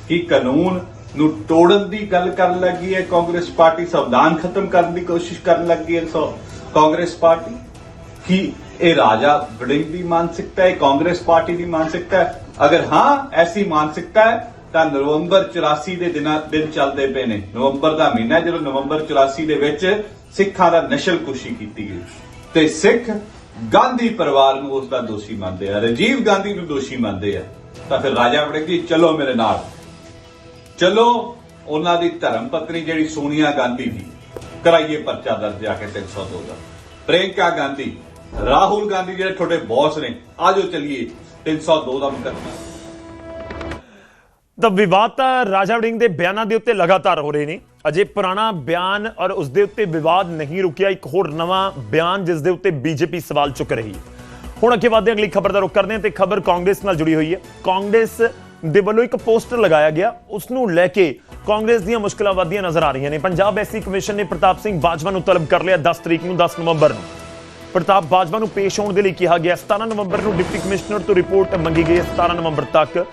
ਕਿ ਕਾਨੂੰਨ ਨੂੰ ਤੋੜਨ ਦੀ ਗੱਲ ਕਰਨ ਲੱਗੀ ਹੈ? ਕਾਂਗਰਸ ਪਾਰਟੀ ਸੰਵਿਧਾਨ ਖਤਮ ਕਰਨ ਦੀ ਕੋਸ਼ਿਸ਼ ਕਰਨ ਲੱਗੀ ਹੈ ਸੋ ਕਾਂਗਰਸ ਪਾਰਟੀ? ਕੀ ਇਹ ਰਾਜਾ ਵੜਿੰਗ ਦੀ ਮਾਨਸਿਕਤਾ ਹੈ? ਕਾਂਗਰਸ ਪਾਰਟੀ ਦੀ ਮਾਨਸਿਕਤਾ ਹੈ? ਅਗਰ ਹਾਂ, ਐਸੀ ਮਾਨਸਿਕਤਾ ਹੈ, ਤਾਂ ਨਵੰਬਰ 84 ਦੇ ਦਿਨਾਂ ਦਿਨ ਚੱਲਦੇ ਪਏ ਨੇ। ਨਵੰਬਰ ਦਾ ਮਹੀਨਾ ਜਦੋਂ ਨਵੰਬਰ 84 ਦੇ ਵਿੱਚ ਸਿੱਖਾਂ ਦਾ ਨਸ਼ਲਕੁਸ਼ੀ ਕੀਤੀ ਗਈ। ਤੇ ਸਿੱਖ ਗਾਂਧੀ ਪਰਿਵਾਰ ਨੂੰ ਉਸ ਦਾ ਦੋਸ਼ੀ ਮੰਨਦੇ ਆ, ਰਾਜੀਵ ਗਾਂਧੀ ਨੂੰ ਦੋਸ਼ੀ ਮੰਨਦੇ ਆ। ਤਾਂ ਫਿਰ ਰਾਜਾ ਵੜਿੰਗ ਜੀ, ਚਲੋ ਮੇਰੇ ਨਾਲ। ਚਲੋ, ਉਹਨਾਂ ਦੀ ਧਰਮ ਪਤਨੀ ਜਿਹੜੀ ਸੋਨੀਆ ਗਾਂਧੀ ਦੀ, ਕਰਾਈਏ ਪਰਚਾ ਦਰਜ ਜਾ ਕੇ 302 ਦਾ ਪ੍ਰਿਯੰਕਾ ਗਾਂਧੀ, ਰਾਹੁਲ ਗਾਂਧੀ ਜਿਹੜੇ ਤੁਹਾਡੇ ਬੌਸ ਨੇ ਆਜੋ ਚਲਿਏ। 302 ਦਾ ਮੁਕੱਦਮਾ। ਤਾਂ ਵਿਵਾਦ ਤਾਂ ਰਾਜਾ ਵੜਿੰਗ ਦੇ ਬਿਆਨਾਂ ਦੇ ਉੱਤੇ ਲਗਾਤਾਰ ਹੋ ਰਹੇ ਨੇ। ਅਜੇ ਪੁਰਾਣਾ ਬਿਆਨ ਔਰ ਉਸ ਦੇ ਉੱਤੇ ਵਿਵਾਦ ਨਹੀਂ ਰੁਕਿਆ, ਇੱਕ ਹੋਰ ਨਵਾਂ ਬਿਆਨ ਜਿਸ ਦੇ ਉੱਤੇ ਬੀਜੇਪੀ ਸਵਾਲ ਚੁੱਕ ਰਹੀ ਹੈ। ਹੁਣ ਅੱਗੇ ਵਧਦੇ ਹਾਂ, ਅਗਲੀ ਖਬਰ ਦਾ ਰੁਖ ਕਰਦੇ ਹਾਂ ਤੇ ਖਬਰ ਕਾਂਗਰਸ ਨਾਲ ਜੁੜੀ ਹੋਈ ਹੈ। ਕਾਂਗਰਸ ਦੇ ਵੱਲੋਂ ਇੱਕ ਪੋਸਟਰ ਲਗਾਇਆ ਗਿਆ। ਉਸ ਨੂੰ ਲੈ ਕੇ ਕਾਂਗਰਸ ਦੀਆਂ ਮੁਸ਼ਕਲਾਂ ਵਧਦੀਆਂ ਨਜ਼ਰ ਆ ਰਹੀਆਂ ਨੇ। ਪੰਜਾਬ ਐਸਸੀ ਕਮਿਸ਼ਨ ਨੇ ਪ੍ਰਤਾਪ ਸਿੰਘ ਬਾਜਵਾ ਨੂੰ ਤਲਬ ਕਰ ਲਿਆ 10 ਤਰੀਕ ਨੂੰ 10 ਨਵੰਬਰ ਨੂੰ। ਪ੍ਰਤਾਪ ਬਾਜਵਾ ਨੂੰ ਪੇਸ਼ ਹੋਣ ਦੇ ਲਈ ਕਿਹਾ ਗਿਆ। 17 ਨਵੰਬਰ ਨੂੰ ਡਿਪਟੀ ਕਮਿਸ਼ਨਰ ਤੋਂ ਰਿਪੋਰਟ ਮੰਗੀ ਗਈ ਹੈ। 17 ਨਵੰਬਰ ਤੱਕ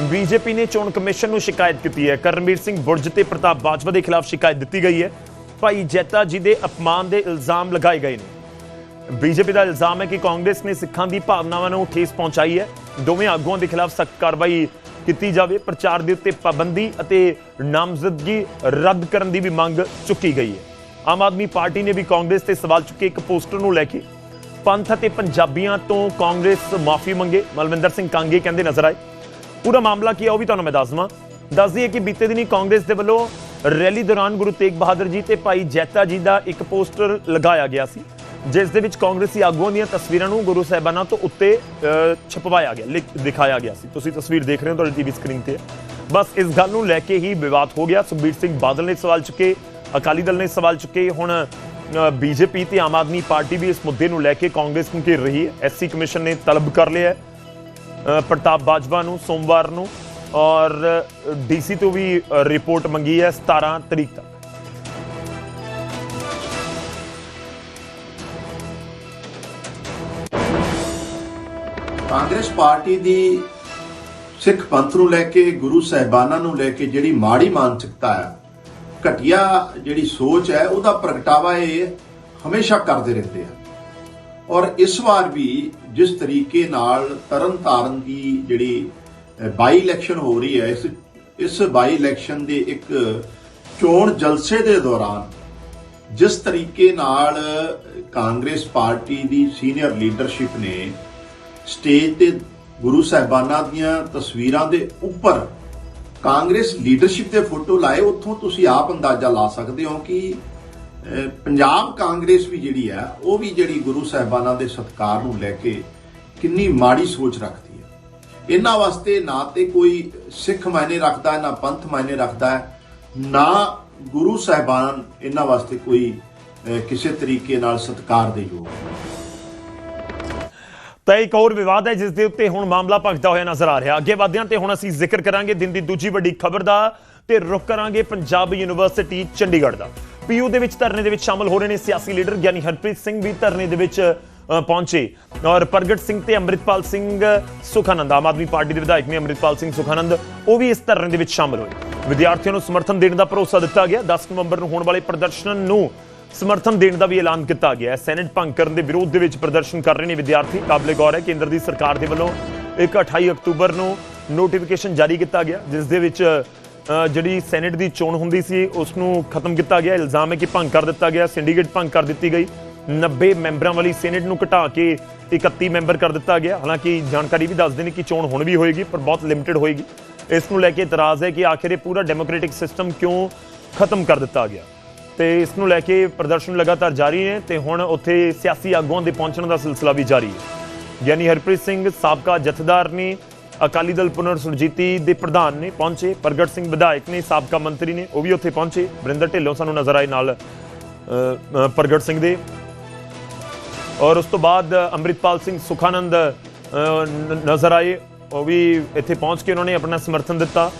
ਬੀਜੇਪੀ ਨੇ ਚੋਣ ਕਮਿਸ਼ਨ ਨੂੰ ਸ਼ਿਕਾਇਤ ਕੀਤੀ ਹੈ। ਕਰਨਵੀਰ ਸਿੰਘ ਬੁਰਜ ਤੇ ਪ੍ਰਤਾਪ ਬਾਜਵਾ ਦੇ ਖਿਲਾਫ ਸ਼ਿਕਾਇਤ ਦਿੱਤੀ ਗਈ ਹੈ। ਭਾਈ ਜੈਤਾ ਜੀ ਦੇ ਅਪਮਾਨ ਦੇ ਇਲਜ਼ਾਮ ਲਗਾਏ ਗਏ ਨੇ। ਬੀਜੇਪੀ ਦਾ ਇਲਜ਼ਾਮ ਹੈ ਕਿ ਕਾਂਗਰਸ ਨੇ ਸਿੱਖਾਂ ਦੀ ਭਾਵਨਾਵਾਂ ਨੂੰ ਠੇਸ ਪਹੁੰਚਾਈ ਹੈ। ਦੋਵੇਂ ਆਗੂਆਂ ਦੇ ਖਿਲਾਫ ਸਖਤ ਕਾਰਵਾਈ ਕੀਤੀ ਜਾਵੇ। ਪ੍ਰਚਾਰ ਦੇ ਉੱਤੇ ਪਾਬੰਦੀ ਅਤੇ ਨਾਮਜ਼ਦਗੀ ਰੱਦ ਕਰਨ ਦੀ ਵੀ ਮੰਗ ਚੁੱਕੀ ਗਈ ਹੈ। ਆਮ ਆਦਮੀ ਪਾਰਟੀ ਨੇ ਵੀ ਕਾਂਗਰਸ ਤੇ ਸਵਾਲ ਚੁੱਕੇ ਇੱਕ ਪੋਸਟਰ ਨੂੰ ਲੈ ਕੇ। ਪੰਥ ਅਤੇ ਪੰਜਾਬੀਆਂ ਤੋਂ ਕਾਂਗਰਸ ਮਾਫੀ ਮੰਗੇ। ਮਲਵਿੰਦਰ ਸਿੰਘ ਕਾਂਗੇ ਕਹਿੰਦੇ ਨਜ਼ਰ ਆਏ। ਪੂਰਾ ਮਾਮਲਾ ਕੀ ਹੈ ਉਹ ਵੀ ਤੁਹਾਨੂੰ ਮੈਂ ਦੱਸ ਦਵਾਂ। ਦੱਸ ਦਈਏ ਕਿ ਬੀਤੇ ਦਿਨੀ ਕਾਂਗਰਸ ਦੇ ਵੱਲੋਂ ਰੈਲੀ ਦੌਰਾਨ ਗੁਰੂ ਤੇਗ ਬਹਾਦਰ ਜੀ ਤੇ ਭਾਈ ਜੈਤਾ ਜੀ ਦਾ ਇੱਕ ਪੋਸਟਰ ਲਗਾਇਆ ਗਿਆ ਸੀ, ਜਿਸ ਦੇ ਵਿੱਚ ਕਾਂਗਰਸੀ ਆਗੂਆਂ ਦੀਆਂ ਤਸਵੀਰਾਂ ਨੂੰ ਗੁਰੂ ਸਾਹਿਬਾਨਾਂ ਤੋਂ ਉੱਤੇ ਛਪਵਾਇਆ ਗਿਆ, ਲਿਖ- ਦਿਖਾਇਆ ਗਿਆ ਸੀ। ਤੁਸੀਂ ਤਸਵੀਰ ਦੇਖ ਰਹੇ ਹੋ, ਤੁਹਾਡੀ ਟੀਵੀ ਸਕਰੀਨ ਤੇ। ਬਸ ਇਸ ਗੱਲ ਨੂੰ ਲੈ ਕੇ ਹੀ ਵਿਵਾਦ ਹੋ ਗਿਆ। ਸੁਖਬੀਰ ਸਿੰਘ ਬਾਦਲ ਨੇ ਸਵਾਲ ਚੁੱਕੇ। ਅਕਾਲੀ ਦਲ ਨੇ ਸਵਾਲ ਚੁੱਕੇ ਹੁਣ ਬੀਜੇਪੀ ਤੇ ਆਮ ਆਦਮੀ ਪਾਰਟੀ ਵੀ ਇਸ ਮੁੱਦੇ ਨੂੰ ਲੈ ਕੇ ਕਾਂਗਰਸ ਨੂੰ ਘੇਰ ਰਹੀ ਹੈ। ਐਸਸੀ ਕਮਿਸ਼ਨ ਨੇ ਤਲਬ ਕਰ ਲਿਆ ਹੈ। ਪ੍ਰਤਾਪ ਬਾਜਵਾ ਨੂੰ ਸੋਮਵਾਰ ਨੂੰ ਔਰ ਡੀਸੀ ਤੋਂ ਵੀ ਰਿਪੋਰਟ ਮੰਗੀ ਹੈ 17 ਤਰੀਕ ਤੱਕ। ਕਾਂਗਰਸ ਪਾਰਟੀ ਦੀ ਸਿੱਖ ਪੰਥ ਨੂੰ ਲੈ ਕੇ, ਗੁਰੂ ਸਾਹਿਬਾਨਾਂ ਨੂੰ ਲੈ ਕੇ ਜਿਹੜੀ ਮਾੜੀ ਮਾਨਸਿਕਤਾ ਹੈ ਘਟੀਆ ਜਿਹੜੀ ਸੋਚ ਹੈ, ਉਹਦਾ ਪ੍ਰਗਟਾਵਾ ਇਹ ਹਮੇਸ਼ਾ ਕਰਦੇ ਰਹਿੰਦੇ ਆ। ਔਰ ਇਸ ਵਾਰ ਵੀ ਜਿਸ ਤਰੀਕੇ ਨਾਲ ਤਰਨਤਾਰਨ ਦੀ ਜਿਹੜੀ ਬਾਈ ਇਲੈਕਸ਼ਨ ਹੋ ਰਹੀ ਹੈ, ਇਸ ਇਸ ਬਾਈ ਇਲੈਕਸ਼ਨ ਦੇ ਇੱਕ ਚੋਣ ਜਲਸੇ ਦੇ ਦੌਰਾਨ ਜਿਸ ਤਰੀਕੇ ਨਾਲ ਕਾਂਗਰਸ ਪਾਰਟੀ ਦੀ ਸੀਨੀਅਰ ਲੀਡਰਸ਼ਿਪ ਨੇ ਸਟੇਜ ਤੇ ਗੁਰੂ ਸਾਹਿਬਾਨਾਂ ਦੀਆਂ ਤਸਵੀਰਾਂ ਦੇ ਉੱਪਰ ਕਾਂਗਰਸ ਲੀਡਰਸ਼ਿਪ ਦੇ ਫੋਟੋ ਲਾਏ, ਉੱਥੋਂ ਤੁਸੀਂ ਆਪ ਅੰਦਾਜ਼ਾ ਲਾ ਸਕਦੇ ਹੋ ਕਿ ਪੰਜਾਬ ਕਾਂਗਰਸ ਵੀ ਜਿਹੜੀ ਹੈ, ਉਹ ਵੀ ਜਿਹੜੀ ਗੁਰੂ ਸਾਹਿਬਾਨਾਂ ਦੇ ਸਤਕਾਰ ਨੂੰ ਲੈ ਕੇ ਕਿੰਨੀ ਮਾੜੀ ਸੋਚ ਰੱਖਦੀ ਹੈ। ਇਹਨਾਂ ਵਾਸਤੇ ਨਾ ਤੇ ਕੋਈ ਸਿੱਖ ਮਾਇਨੇ ਰੱਖਦਾ ਹੈ ਨਾ ਪੰਥ ਮਾਇਨੇ ਰੱਖਦਾ ਹੈ, ਨਾ ਗੁਰੂ ਸਾਹਿਬਾਨ ਇਹਨਾਂ ਵਾਸਤੇ ਕੋਈ ਕਿਸੇ ਤਰੀਕੇ ਨਾਲ ਸਤਕਾਰ ਦੇ ਯੋਗ ਤਾਂ ਇੱਕ ਹੋਰ ਵਿਵਾਦ ਹੈ ਜਿਸ ਦੇ ਉੱਤੇ ਹੁਣ ਮਾਮਲਾ ਭਖਦਾ ਹੋਇਆ ਨਜ਼ਰ ਆ ਰਿਹਾ। ਅੱਗੇ ਵਧਦੇ ਤੇ ਹੁਣ ਅਸੀਂ ਜ਼ਿਕਰ ਕਰਾਂਗੇ ਦਿਨ ਦੀ ਦੂਜੀ ਵੱਡੀ ਖਬਰ ਦਾ ਤੇ ਰੁਕ ਕਰਾਂਗੇ ਪੰਜਾਬ ਯੂਨੀਵਰਸਿਟੀ ਚੰਡੀਗੜ੍ਹ ਦਾ। ਪੀਯੂ ਦੇ ਵਿੱਚ ਧਰਨੇ ਦੇ ਵਿੱਚ ਸ਼ਾਮਲ ਹੋ ਰਹੇ ਨੇ ਸਿਆਸੀ ਲੀਡਰ ਗਿਆਨੀ ਹਰਪ੍ਰੀਤ ਸਿੰਘ ਵੀ ਧਰਨੇ ਦੇ ਵਿੱਚ ਪਹੁੰਚੇ। ਔਰ ਪ੍ਰਗਟ ਸਿੰਘ ਤੇ ਅੰਮ੍ਰਿਤਪਾਲ ਸਿੰਘ ਸੁਖਾਨੰਦ, ਆਮ ਆਦਮੀ ਪਾਰਟੀ ਦੇ ਵਿਧਾਇਕ ਨੇ ਅੰਮ੍ਰਿਤਪਾਲ ਸਿੰਘ ਸੁਖਾਨੰਦ, ਉਹ ਵੀ ਇਸ ਧਰਨੇ ਦੇ ਵਿੱਚ ਸ਼ਾਮਲ ਹੋਏ। ਵਿਦਿਆਰਥੀਆਂ ਨੂੰ ਸਮਰਥਨ ਦੇਣ ਦਾ ਭਰੋਸਾ ਦਿੱਤਾ ਗਿਆ। 10 ਨਵੰਬਰ ਨੂੰ ਹੋਣ ਵਾਲੇ ਪ੍ਰਦਰਸ਼ਨ ਨੂੰ ਸਮਰਥਨ ਦੇਣ ਦਾ ਵੀ ਐਲਾਨ ਕੀਤਾ ਗਿਆ ਹੈ। ਸੈਨੇਟ ਭੰਗ ਕਰਨ ਦੇ ਵਿਰੋਧ ਦੇ ਵਿੱਚ ਪ੍ਰਦਰਸ਼ਨ ਕਰ ਰਹੇ ਨੇ ਵਿਦਿਆਰਥੀ। ਕਾਬਲੇ ਗੌਰ ਹੈ ਕੇਂਦਰ ਦੀ ਸਰਕਾਰ ਦੇ ਵੱਲੋਂ ਇੱਕ 28 ਅਕਤੂਬਰ ਨੂੰ ਨੋਟੀਫਿਕੇਸ਼ਨ ਜਾਰੀ ਕੀਤਾ ਗਿਆ। ਜਿਸ ਦੇ ਵਿੱਚ ਜਿਹੜੀ ਸੈਨੇਟ ਦੀ ਚੋਣ ਹੁੰਦੀ ਸੀ, ਉਸ ਨੂੰ ਖਤਮ ਕੀਤਾ ਗਿਆ। ਇਲਜ਼ਾਮ ਹੈ ਕਿ ਭੰਗ ਕਰ ਦਿੱਤਾ ਗਿਆ। ਸਿੰਡੀਕੇਟ ਭੰਗ ਕਰ ਦਿੱਤੀ ਗਈ। 90 ਮੈਂਬਰਾਂ ਵਾਲੀ ਸੈਨੇਟ ਨੂੰ ਘਟਾ ਕੇ 31 ਮੈਂਬਰ ਕਰ ਦਿੱਤਾ ਗਿਆ। ਹਾਲਾਂਕਿ ਜਾਣਕਾਰੀ ਵੀ ਦੱਸਦੇ ਨੇ ਕਿ ਚੋਣ ਹੁਣ ਵੀ ਹੋਏਗੀ, ਪਰ ਬਹੁਤ ਲਿਮਟਿਡ ਹੋਏਗੀ। ਇਸ ਨੂੰ ਲੈ ਕੇ ਇਤਰਾਜ਼ ਹੈ ਕਿ ਆਖਿਰ ਇਹ ਪੂਰਾ ਡੈਮੋਕ੍ਰੈਟਿਕ ਸਿਸਟਮ ਕਿਉਂ ਖਤਮ ਕਰ ਦਿੱਤਾ ਗਿਆ? ਤੇ ਇਸ ਨੂੰ ਲੈ ਕੇ ਪ੍ਰਦਰਸ਼ਨ ਲਗਾਤਾਰ ਜਾਰੀ ਹੈ ਤੇ ਹੁਣ ਉੱਥੇ ਸਿਆਸੀ ਆਗੂਆਂ ਦੇ ਪਹੁੰਚਣ ਦਾ ਸਿਲਸਿਲਾ ਵੀ ਜਾਰੀ ਹੈ। ਗਿਆਨੀ ਹਰਪ੍ਰੀਤ ਸਿੰਘ ਸਾਬਕਾ ਜਥੇਦਾਰ ਨੇ, ਅਕਾਲੀ ਦਲ ਪੁਨਰ ਸੁਰਜੀਤੀ ਦੇ ਪ੍ਰਧਾਨ ਨੇ ਪਹੁੰਚੇ, ਪ੍ਰਗਟ ਸਿੰਘ ਵਿਧਾਇਕ ਨੇ, ਸਾਬਕਾ ਮੰਤਰੀ ਨੇ, ਉਹ ਵੀ ਉੱਥੇ ਪਹੁੰਚੇ। ਬਰਿੰਦਰ ਢਿੱਲੋਂ ਸਾਨੂੰ ਨਜ਼ਰ ਆਏ ਨਾਲ ਪ੍ਰਗਟ ਸਿੰਘ ਦੇ। ਔਰ ਉਸ ਤੋਂ ਬਾਅਦ ਅੰਮ੍ਰਿਤਪਾਲ ਸਿੰਘ ਸੁਖਾਨੰਦ ਨਜ਼ਰ ਆਏ। ਉਹ ਵੀ ਇੱਥੇ ਪਹੁੰਚ ਕੇ ਉਹਨਾਂ ਨੇ ਆਪਣਾ ਸਮਰਥਨ ਦਿੱਤਾ।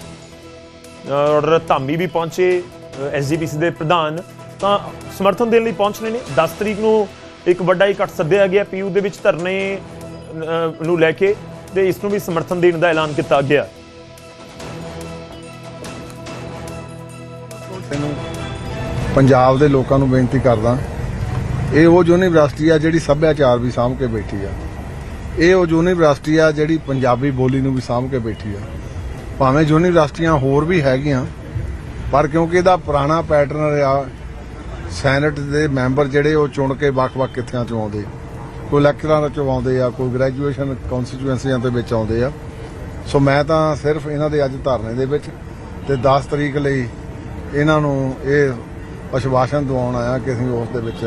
ਔਰ ਧਾਮੀ ਵੀ ਪਹੁੰਚੇ। ਐਸਜੀਪੀਸੀ ਦੇ ਪ੍ਰਧਾਨ, ਤਾਂ ਸਮਰਥਨ ਦੇਣ ਲਈ ਪਹੁੰਚ ਰਹੇ ਨੇ। 10 ਤਰੀਕ ਨੂੰ ਇੱਕ ਵੱਡਾ ਇਕੱਠ ਸੱਦਿਆ ਗਿਆ ਪੀਯੂ ਦੇ ਵਿੱਚ ਧਰਨੇ ਨੂੰ ਲੈ ਕੇ, ਤੇ ਇਸ ਨੂੰ ਵੀ ਸਮਰਥਨ ਦੇਣ ਦਾ ਐਲਾਨ ਕੀਤਾ ਗਿਆ। ਪੰਜਾਬ ਦੇ ਲੋਕਾਂ ਨੂੰ ਬੇਨਤੀ ਕਰਦਾ, ਇਹ ਉਹ ਯੂਨੀਵਰਸਿਟੀ ਆ ਜਿਹੜੀ ਸੱਭਿਆਚਾਰ ਵੀ ਸਾਂਭ ਕੇ ਬੈਠੀ ਆ। ਇਹ ਉਹ ਯੂਨੀਵਰਸਿਟੀ ਆ ਜਿਹੜੀ ਪੰਜਾਬੀ ਬੋਲੀ ਨੂੰ ਵੀ ਸਾਂਭ ਕੇ ਬੈਠੀ ਆ। ਭਾਵੇਂ ਯੂਨੀਵਰਸਿਟੀਆਂ ਹੋਰ ਵੀ ਹੈਗੀਆਂ ਪਰ ਕਿਉਂਕਿ ਇਹਦਾ ਪੁਰਾਣਾ ਪੈਟਰਨ ਰਿਹਾ ਸੈਨੇਟ ਦੇ ਮੈਂਬਰ ਜਿਹੜੇ ਉਹ ਚੁਣ ਕੇ ਵੱਖ-ਵੱਖ ਕਿੱਥਿਆਂ ਚੋਂ ਆਉਂਦੇ। ਕੋਈ ਲੈਕਚਰਾਂ ਚੋਂ ਆਉਂਦੇ ਆ, ਕੋਈ ਗ੍ਰੈਜੂਏਸ਼ਨ ਕਨਸਟੀਚੁਐਂਸੀਆਂ ਦੇ ਵਿੱਚ ਆਉਂਦੇ ਆ। ਸੋ ਮੈਂ ਤਾਂ ਸਿਰਫ ਇਹਨਾਂ ਦੇ ਅੱਜ ਧਰਨੇ ਦੇ ਵਿੱਚ ਤੇ 10 ਤਰੀਕ ਲਈ ਇਹਨਾਂ ਨੂੰ ਇਹ ਅਸ਼ਵਾਸਨ ਦਿਵਾਉਣ ਆਇਆ ਕਿ ਅਸੀਂ ਉਸ ਦੇ ਵਿੱਚ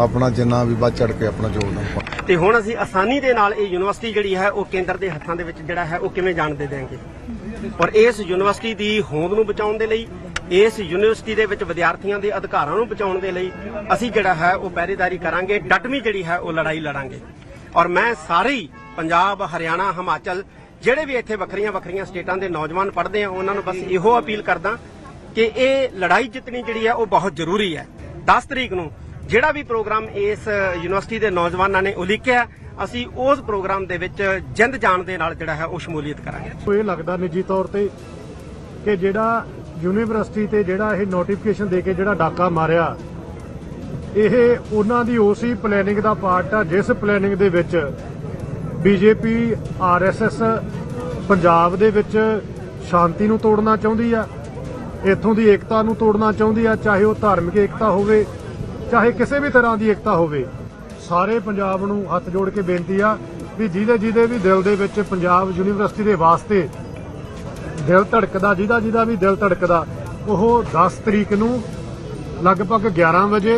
ਆਪਣਾ ਜਿੰਨਾ ਵੀ ਵੱਧ ਚੜ ਕੇ ਆਪਣਾ ਯੋਗਦਾਨ ਪਾ ਤੇ ਹੁਣ ਅਸੀਂ ਆਸਾਨੀ ਦੇ ਨਾਲ ਇਹ ਯੂਨੀਵਰਸਿਟੀ ਜਿਹੜੀ ਹੈ, ਉਹ ਕੇਂਦਰ ਦੇ ਹੱਥਾਂ ਦੇ ਵਿੱਚ ਜਿਹੜਾ ਹੈ, ਉਹ ਕਿਵੇਂ ਜਾਣ ਦੇ ਦੇਵਾਂਗੇ ਔਰ ਇਸ ਯੂਨੀਵਰਸਿਟੀ ਦੀ ਹੋਂਦ ਨੂੰ ਬਚਾਉਣ ਦੇ ਲਈ ਇਸ ਯੂਨੀਵਰਸਿਟੀ ਦੇ ਵਿੱਚ ਵਿਦਿਆਰਥੀਆਂ ਦੇ ਅਧਿਕਾਰਾਂ ਨੂੰ ਬਚਾਉਣ ਦੇ ਲਈ ਅਸੀਂ ਜਿਹੜਾ ਹੈ ਉਹ ਪਹਿਰੇਦਾਰੀ ਕਰਾਂਗੇ ਡਟਮੀ ਜਿਹੜੀ ਹੈ ਉਹ ਲੜਾਈ ਲੜਾਂਗੇ। ਔਰ ਮੈਂ ਸਾਰੇ ਪੰਜਾਬ, ਹਰਿਆਣਾ, ਹਿਮਾਚਲ ਜਿਹੜੇ ਵੀ ਇੱਥੇ ਵੱਖਰੀਆਂ ਵੱਖਰੀਆਂ ਸਟੇਟਾਂ ਦੇ ਨੌਜਵਾਨ ਪੜ੍ਹਦੇ ਆ, ਉਹਨਾਂ ਨੂੰ ਬਸ ਇਹੋ ਅਪੀਲ ਕਰਦਾ ਕਿ ਇਹ ਲੜਾਈ ਜਿੱਤਣੀ ਜਿਹੜੀ ਹੈ ਉਹ ਬਹੁਤ ਜ਼ਰੂਰੀ ਹੈ। 10 ਤਰੀਕ ਨੂੰ ਜਿਹੜਾ ਵੀ ਪ੍ਰੋਗਰਾਮ ਇਸ ਯੂਨੀਵਰਸਿਟੀ ਦੇ ਨੌਜਵਾਨਾਂ ਨੇ ਉਲੀਕਿਆ, ਅਸੀਂ ਉਸ ਪ੍ਰੋਗਰਾਮ ਦੇ ਵਿੱਚ ਜਿੰਦ ਜਾਣ ਦੇ ਨਾਲ ਜਿਹੜਾ ਹੈ ਉਹ ਸ਼ਮੂਲੀਅਤ ਕਰਾਂਗੇ। ਇਹ ਲੱਗਦਾ ਨਿੱਜੀ ਤੌਰ ਤੇ ਕਿ ਜਿਹੜਾ ਯੂਨੀਵਰਸਿਟੀ ਤੇ ਜਿਹੜਾ ਇਹ ਨੋਟੀਫਿਕੇਸ਼ਨ ਦੇ ਕੇ ਜਿਹੜਾ ਡਾਕਾ ਮਾਰਿਆ, ਇਹ ਉਹਨਾਂ ਦੀ ਉਸੇ ਪਲੈਨਿੰਗ ਦਾ ਪਾਰਟ ਆ, ਜਿਸ ਪਲੈਨਿੰਗ ਦੇ ਵਿੱਚ ਬੀਜੇਪੀ ਆਰਐਸਐਸ ਪੰਜਾਬ ਦੇ ਵਿੱਚ ਸ਼ਾਂਤੀ ਨੂੰ ਤੋੜਨਾ ਚਾਹੁੰਦੀ ਆ, ਇੱਥੋਂ ਦੀ ਏਕਤਾ ਨੂੰ ਤੋੜਨਾ ਚਾਹੁੰਦੀ ਆ, ਚਾਹੇ ਉਹ ਧਾਰਮਿਕ ਏਕਤਾ ਹੋਵੇ, ਚਾਹੇ ਕਿਸੇ ਵੀ ਤਰ੍ਹਾਂ ਦੀ ਏਕਤਾ ਹੋਵੇ। ਸਾਰੇ ਪੰਜਾਬ ਨੂੰ ਹੱਥ ਜੋੜ ਕੇ ਬੇਨਤੀ ਆ ਵੀ ਜਿਹਦੇ ਜਿਹਦੇ ਵੀ ਦਿਲ ਦੇ ਵਿੱਚ ਪੰਜਾਬ ਯੂਨੀਵਰਸਿਟੀ ਦੇ ਵਾਸਤੇ ਦਿਲ ਧੜਕਦਾ ਜਿਹਦਾ ਜਿਹਦਾ ਵੀ ਦਿਲ ਧੜਕਦਾ ਉਹ 10 ਤਰੀਕ ਨੂੰ ਲਗਭਗ 11 ਵਜੇ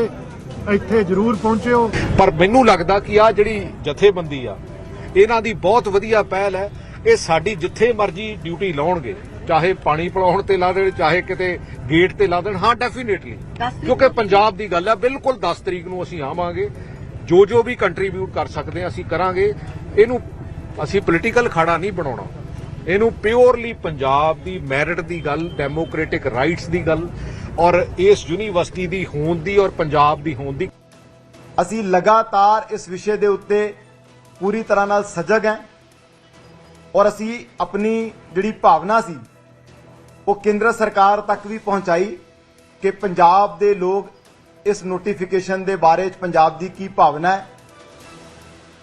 ਇੱਥੇ ਜ਼ਰੂਰ ਪਹੁੰਚਿਓ। ਪਰ ਮੈਨੂੰ ਲੱਗਦਾ ਕਿ ਆ ਜਿਹੜੀ ਜਥੇਬੰਦੀ ਆ ਇਹਨਾਂ ਦੀ ਬਹੁਤ ਵਧੀਆ ਪਹਿਲ ਹੈ। ਇਹ ਸਾਡੀ ਜਿੱਥੇ ਮਰਜ਼ੀ ਡਿਊਟੀ ਲਾਉਣਗੇ ਚਾਹੇ ਪਾਣੀ ਪਿਲਾਉਣ ਤੇ ਲਾ ਦੇਣ ਚਾਹੇ ਕਿਤੇ ਗੇਟ ਤੇ ਲਾ ਦੇਣ ਹਾਂ ਡੈਫੀਨੇਟਲੀ ਕਿਉਂਕਿ ਪੰਜਾਬ ਦੀ ਗੱਲ ਹੈ ਬਿਲਕੁਲ 10 ਤਰੀਕ ਨੂੰ ਅਸੀਂ ਆਵਾਂਗੇ। ਜੋ ਜੋ ਵੀ ਕੰਟਰੀਬਿਊਟ ਕਰ ਸਕਦੇ ਹਾਂ ਅਸੀਂ ਕਰਾਂਗੇ। ਇਹਨੂੰ ਅਸੀਂ ਪੋਲੀਟੀਕਲ ਖਾੜਾ ਨਹੀਂ ਬਣਾਉਣਾ। ਇਹਨੂੰ ਪਿਓਰਲੀ ਪੰਜਾਬ ਦੀ ਮੈਰਿਟ ਦੀ ਗੱਲ ਡੈਮੋਕ੍ਰੈਟਿਕ ਰਾਈਟਸ ਦੀ ਗੱਲ ਔਰ ਇਸ ਯੂਨੀਵਰਸਿਟੀ ਦੀ ਹੋਂਦ ਦੀ ਔਰ ਪੰਜਾਬ ਦੀ ਹੋਂਦ ਦੀ। ਅਸੀਂ ਲਗਾਤਾਰ ਇਸ ਵਿਸ਼ੇ ਦੇ ਉੱਤੇ ਪੂਰੀ ਤਰ੍ਹਾਂ ਨਾਲ ਸਜਗ ਹਾਂ ਔਰ ਅਸੀਂ ਆਪਣੀ ਜਿਹੜੀ ਭਾਵਨਾ ਸੀ, ਉਹ ਕੇਂਦਰ ਸਰਕਾਰ ਤੱਕ ਵੀ ਪਹੁੰਚਾਈ ਕਿ ਪੰਜਾਬ ਦੇ ਲੋਕ ਇਸ ਨੋਟੀਫਿਕੇਸ਼ਨ ਦੇ ਬਾਰੇ ਚ ਪੰਜਾਬ ਦੀ ਕੀ ਭਾਵਨਾ ਹੈ।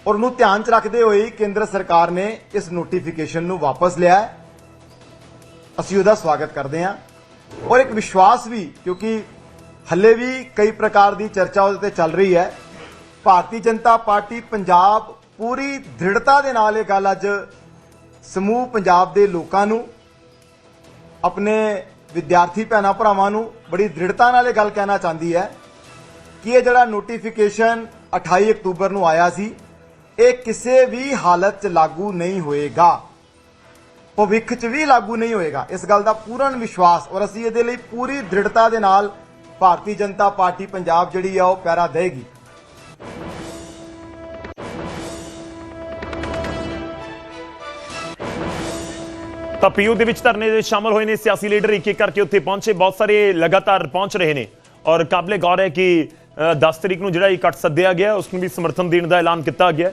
ਔਰ ਨੂੰ ਧਿਆਨ ਚ ਰੱਖਦੇ ਹੋਏ ਕੇਂਦਰ ਸਰਕਾਰ ਨੇ ਇਸ ਨੋਟੀਫਿਕੇਸ਼ਨ ਨੂੰ ਵਾਪਸ ਲਿਆ ਹੈ। ਅਸੀਂ ਉਹਦਾ ਸਵਾਗਤ ਕਰਦੇ ਹਾਂ। ਔਰ ਇੱਕ ਵਿਸ਼ਵਾਸ ਵੀ, ਕਿਉਂਕਿ ਹੱਲੇ ਵੀ ਕਈ ਪ੍ਰਕਾਰ ਦੀ ਚਰਚਾ ਉਹਦੇ ਤੇ ਚੱਲ ਰਹੀ ਹੈ। ਭਾਰਤੀ ਜਨਤਾ ਪਾਰਟੀ ਪੰਜਾਬ ਪੂਰੀ ਦ੍ਰਿੜਤਾ ਦੇ ਨਾਲ ਇਹ ਗੱਲ ਅੱਜ ਸਮੂਹ ਪੰਜਾਬ ਦੇ ਲੋਕਾਂ ਨੂੰ, ਆਪਣੇ ਵਿਦਿਆਰਥੀ ਭੈਣਾਂ ਭਰਾਵਾਂ ਨੂੰ ਬੜੀ ਦ੍ਰਿੜਤਾ ਨਾਲ ਇਹ ਗੱਲ ਕਹਿਣਾ ਚਾਹੁੰਦੀ ਹੈ ਕਿ ਇਹ ਜਿਹੜਾ ਨੋਟੀਫਿਕੇਸ਼ਨ 28 ਅਕਤੂਬਰ ਨੂੰ ਆਇਆ ਸੀ ਇਹ ਕਿਸੇ ਵੀ ਹਾਲਤ 'ਚ ਲਾਗੂ ਨਹੀਂ ਹੋਏਗਾ। ਭਵਿੱਖ 'ਚ ਵੀ ਲਾਗੂ ਨਹੀਂ ਹੋਏਗਾ। ਇਸ ਗੱਲ ਦਾ ਪੂਰਨ ਵਿਸ਼ਵਾਸ ਔਰ ਅਸੀਂ ਇਹਦੇ ਲਈ ਪੂਰੀ ਦ੍ਰਿੜਤਾ ਦੇ ਨਾਲ ਭਾਰਤੀ ਜਨਤਾ ਪਾਰਟੀ ਪੰਜਾਬ ਜਿਹੜੀ ਆ ਉਹ ਪੈਰਾ ਦੇਗੀ। ਤਾਂ ਪੀਯੂ ਦੇ ਵਿੱਚ ਧਰਨੇ ਦੇ ਸ਼ਾਮਲ ਹੋਏ ਨੇ ਸਿਆਸੀ ਲੀਡਰ ਇੱਕ ਇੱਕ ਕਰਕੇ ਉੱਥੇ ਪਹੁੰਚੇ। ਬਹੁਤ ਸਾਰੇ ਲਗਾਤਾਰ ਪਹੁੰਚ ਰਹੇ ਨੇ। ਔਰ ਕਾਬਲੇ ਗੌਰ ਹੈ ਕਿ 10 ਤਰੀਕ ਨੂੰ ਜਿਹੜਾ ਇਕੱਠ ਸੱਦਿਆ ਗਿਆ, ਉਸ ਨੂੰ ਵੀ ਸਮਰਥਨ ਦੇਣ ਦਾ ਐਲਾਨ ਕੀਤਾ ਗਿਆ।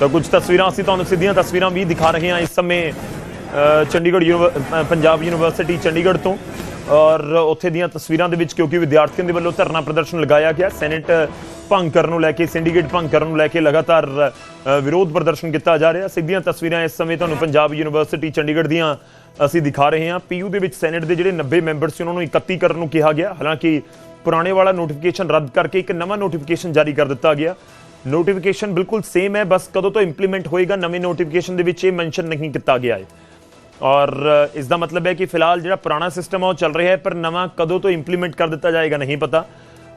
ਤਾਂ ਕੁਝ ਤਸਵੀਰਾਂ ਅਸੀਂ ਤੁਹਾਨੂੰ ਸਿੱਧੀਆਂ ਤਸਵੀਰਾਂ ਵੀ ਦਿਖਾ ਰਹੇ ਹਾਂ ਇਸ ਸਮੇਂ ਚੰਡੀਗੜ੍ਹ ਯੂਨੀਵਰ- ਪੰਜਾਬ ਯੂਨੀਵਰਸਿਟੀ ਚੰਡੀਗੜ੍ਹ ਤੋਂ। ਔਰ ਉੱਥੇ ਦੀਆਂ ਤਸਵੀਰਾਂ ਦੇ ਵਿੱਚ ਕਿਉਂਕਿ ਵਿਦਿਆਰਥੀਆਂ ਦੇ ਵੱਲੋਂ ਧਰਨਾ ਪ੍ਰਦਰਸ਼ਨ ਲਗਾਇਆ ਗਿਆ, ਸੈਨੇਟ ਭੰਗ ਕਰਨ ਨੂੰ ਲੈ ਕੇ, ਸਿੰਡੀਕੇਟ ਭੰਗ ਕਰਨ ਨੂੰ ਲੈ ਕੇ ਲਗਾਤਾਰ ਵਿਰੋਧ ਪ੍ਰਦਰਸ਼ਨ ਕੀਤਾ ਜਾ ਰਿਹਾ। ਸਿੱਧੀਆਂ ਤਸਵੀਰਾਂ ਇਸ ਸਮੇਂ ਤੁਹਾਨੂੰ ਪੰਜਾਬ ਯੂਨੀਵਰਸਿਟੀ ਚੰਡੀਗੜ੍ਹ ਦੀਆਂ ਅਸੀਂ ਦਿਖਾ ਰਹੇ ਹਾਂ। ਪੀਯੂ ਦੇ ਵਿੱਚ ਸੈਨੇਟ ਦੇ ਜਿਹੜੇ 90 ਮੈਂਬਰ ਸੀ, ਉਹਨਾਂ ਨੂੰ 31 ਕਰਨ ਨੂੰ ਕਿਹਾ ਗਿਆ। ਹਾਲਾਂਕਿ ਪੁਰਾਣੇ ਵਾਲਾ ਨੋਟੀਫਿਕੇਸ਼ਨ ਰੱਦ ਕਰਕੇ ਇੱਕ ਨਵਾਂ ਨੋਟੀਫਿਕੇਸ਼ਨ ਜਾਰੀ ਕਰ ਦਿੱਤਾ ਗਿਆ। ਨੋਟੀਫਿਕੇਸ਼ਨ ਬਿਲਕੁਲ ਸੇਮ ਹੈ, ਬਸ ਕਦੋਂ ਤੋਂ ਇੰਪਲੀਮੈਂਟ ਹੋਏਗਾ, ਨਵੇਂ ਨੋਟੀਫਿਕੇਸ਼ਨ ਦੇ ਵਿੱਚ ਇਹ ਮੈਂਸ਼ਨ ਨਹੀਂ ਕੀਤਾ ਗਿਆ ਹੈ। ਔਰ ਇਸ ਦਾ ਮਤਲਬ ਹੈ ਕਿ ਫਿਲਹਾਲ ਜਿਹੜਾ ਪੁਰਾਣਾ ਸਿਸਟਮ ਹੈ ਉਹ ਚੱਲ ਰਿਹਾ ਹੈ, ਪਰ ਨਵਾਂ ਕਦੋਂ ਤੋਂ ਇੰਪਲੀਮੈਂਟ ਕਰ ਦਿੱਤਾ ਜਾਏਗਾ ਨਹੀਂ ਪਤਾ।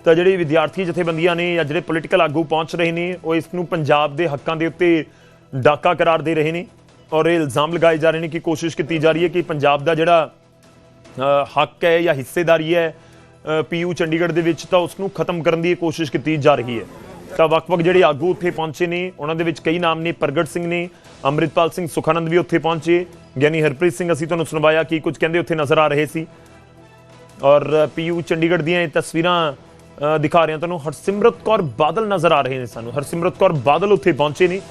ਤਾਂ ਜਿਹੜੇ ਵਿਦਿਆਰਥੀ ਜਥੇਬੰਦੀਆਂ ਨੇ ਜਾਂ ਜਿਹੜੇ ਪੋਲੀਟੀਕਲ ਆਗੂ ਪਹੁੰਚ ਰਹੇ ਨੇ, ਉਹ ਇਸ ਨੂੰ ਪੰਜਾਬ ਦੇ ਹੱਕਾਂ ਦੇ ਉੱਤੇ ਡਾਕਾ ਕਰਾਰ ਦੇ ਰਹੇ ਨੇ। ਔਰ ਇਹ ਇਲਜ਼ਾਮ ਲਗਾਏ ਜਾ ਰਹੇ ਨੇ ਕਿ ਕੋਸ਼ਿਸ਼ ਕੀਤੀ ਜਾ ਰਹੀ ਹੈ ਕਿ ਪੰਜਾਬ ਦਾ ਜਿਹੜਾ ਹੱਕ ਹੈ ਜਾਂ ਹਿੱਸੇਦਾਰੀ ਹੈ ਪੀਯੂ ਚੰਡੀਗੜ੍ਹ ਦੇ ਵਿੱਚ ਤਾਂ ਉਸ ਨੂੰ ਖਤਮ ਕਰਨ ਦੀ ਕੋਸ਼ਿਸ਼ ਕੀਤੀ ਜਾ ਰਹੀ ਹੈ। ਤਾਂ ਵੱਖ-ਵੱਖ ਜਿਹੜੇ ਆਗੂ ਉੱਥੇ ਪਹੁੰਚੇ ਨੇ, ਉਹਨਾਂ ਦੇ ਵਿੱਚ ਕਈ ਨਾਮ ਨੇ, ਪ੍ਰਗਟ ਸਿੰਘ ਨੇ, ਅੰਮ੍ਰਿਤਪਾਲ ਸਿੰਘ ਸੁਖਾਨੰਦ ਵੀ ਉੱਥੇ ਪਹੁੰਚੇ, ਗਿਆਨੀ ਹਰਪ੍ਰੀਤ ਸਿੰਘ ਅਸੀਂ ਤੁਹਾਨੂੰ ਸੁਣਵਾਇਆ ਕੀ ਕੁਝ ਕਹਿੰਦੇ ਉੱਥੇ ਨਜ਼ਰ ਆ ਰਹੇ ਸੀ। ਔਰ ਪੀਯੂ ਚੰਡੀਗੜ੍ਹ ਦੀਆਂ ਇਹ ਤਸਵੀਰਾਂ ਦਿਖਾ ਰਹੇ ਹਾਂ ਤੁਹਾਨੂੰ। ਹਰਸਿਮਰਤ ਕੌਰ ਬਾਦਲ ਨਜ਼ਰ ਆ ਰਹੇ ਨੇ ਸਾਨੂੰ। ਹਰਸਿਮਰਤ ਕੌਰ ਬਾਦਲ ਉੱਥੇ ਪਹੁੰਚੇ ਨੇ।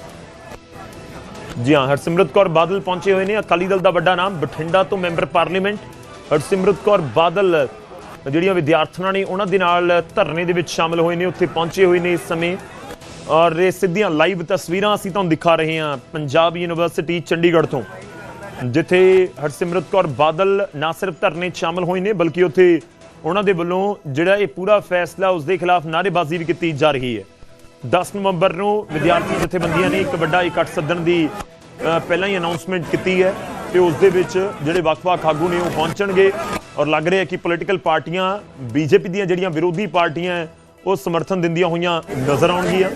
ਜੀ ਹਾਂ, ਹਰਸਿਮਰਤ ਕੌਰ ਬਾਦਲ ਪਹੁੰਚੇ ਹੋਏ ਨੇ। ਅਕਾਲੀ ਦਲ ਦਾ ਵੱਡਾ ਨਾਮ ਬਠਿੰਡਾ ਤੋਂ ਮੈਂਬਰ ਪਾਰਲੀਮੈਂਟ। ਹਰਸਿਮਰਤ ਕੌਰ ਬਾਦਲ, ਜਿਹੜੀਆਂ ਵਿਦਿਆਰਥਣਾਂ ਨੇ, ਉਹਨਾਂ ਦੇ ਨਾਲ ਧਰਨੇ ਦੇ ਵਿੱਚ ਸ਼ਾਮਲ ਹੋਏ ਨੇ, ਉੱਥੇ ਪਹੁੰਚੇ ਹੋਏ ਨੇ ਇਸ ਸਮੇਂ। ਔਰ ਇਹ ਸਿੱਧੀਆਂ ਲਾਈਵ ਤਸਵੀਰਾਂ ਅਸੀਂ ਤੁਹਾਨੂੰ ਦਿਖਾ ਰਹੇ ਹਾਂ ਪੰਜਾਬ ਯੂਨੀਵਰਸਿਟੀ, ਚੰਡੀਗੜ੍ਹ ਤੋਂ। ਜਿੱਥੇ ਹਰਸਿਮਰਤ ਕੌਰ ਬਾਦਲ ਨਾ ਸਿਰਫ ਧਰਨੇ 'ਚ ਸ਼ਾਮਲ ਹੋਏ ਨੇ, ਬਲਕਿ ਉੱਥੇ ਉਹਨਾਂ ਦੇ ਵੱਲੋਂ ਜਿਹੜਾ ਇਹ ਪੂਰਾ ਫੈਸਲਾ, ਉਸ ਦੇ ਖਿਲਾਫ ਨਾਅਰੇਬਾਜ਼ੀ ਵੀ ਕੀਤੀ ਜਾ ਰਹੀ ਹੈ। 10 ਨਵੰਬਰ ਨੂੰ ਵਿਦਿਆਰਥੀ ਜਥੇਬੰਦੀਆਂ ਨੇ ਇੱਕ ਵੱਡਾ ਇਕੱਠ ਸੱਦਣ ਦੀ ਪਹਿਲਾਂ ਹੀ ਅਨਾਉਂਸਮੈਂਟ ਕੀਤੀ ਹੈ ਤੇ ਉਸ ਦੇ ਵਿੱਚ ਜਿਹੜੇ ਵੱਖ-ਵੱਖ ਆਗੂ ਨੇ ਉਹ ਪਹੁੰਚਣਗੇ ਔਰ ਲੱਗ ਰਿਹਾ ਕਿ ਪੋਲੀਟੀਕਲ ਪਾਰਟੀਆਂ ਬੀਜੇਪੀ ਦੀਆਂ ਜਿਹੜੀਆਂ ਵਿਰੋਧੀ ਪਾਰਟੀਆਂ ਹੈ, ਉਹ ਸਮਰਥਨ ਦਿੰਦੀਆਂ ਹੋਈਆਂ ਨਜ਼ਰ ਆਉਣਗੀਆਂ।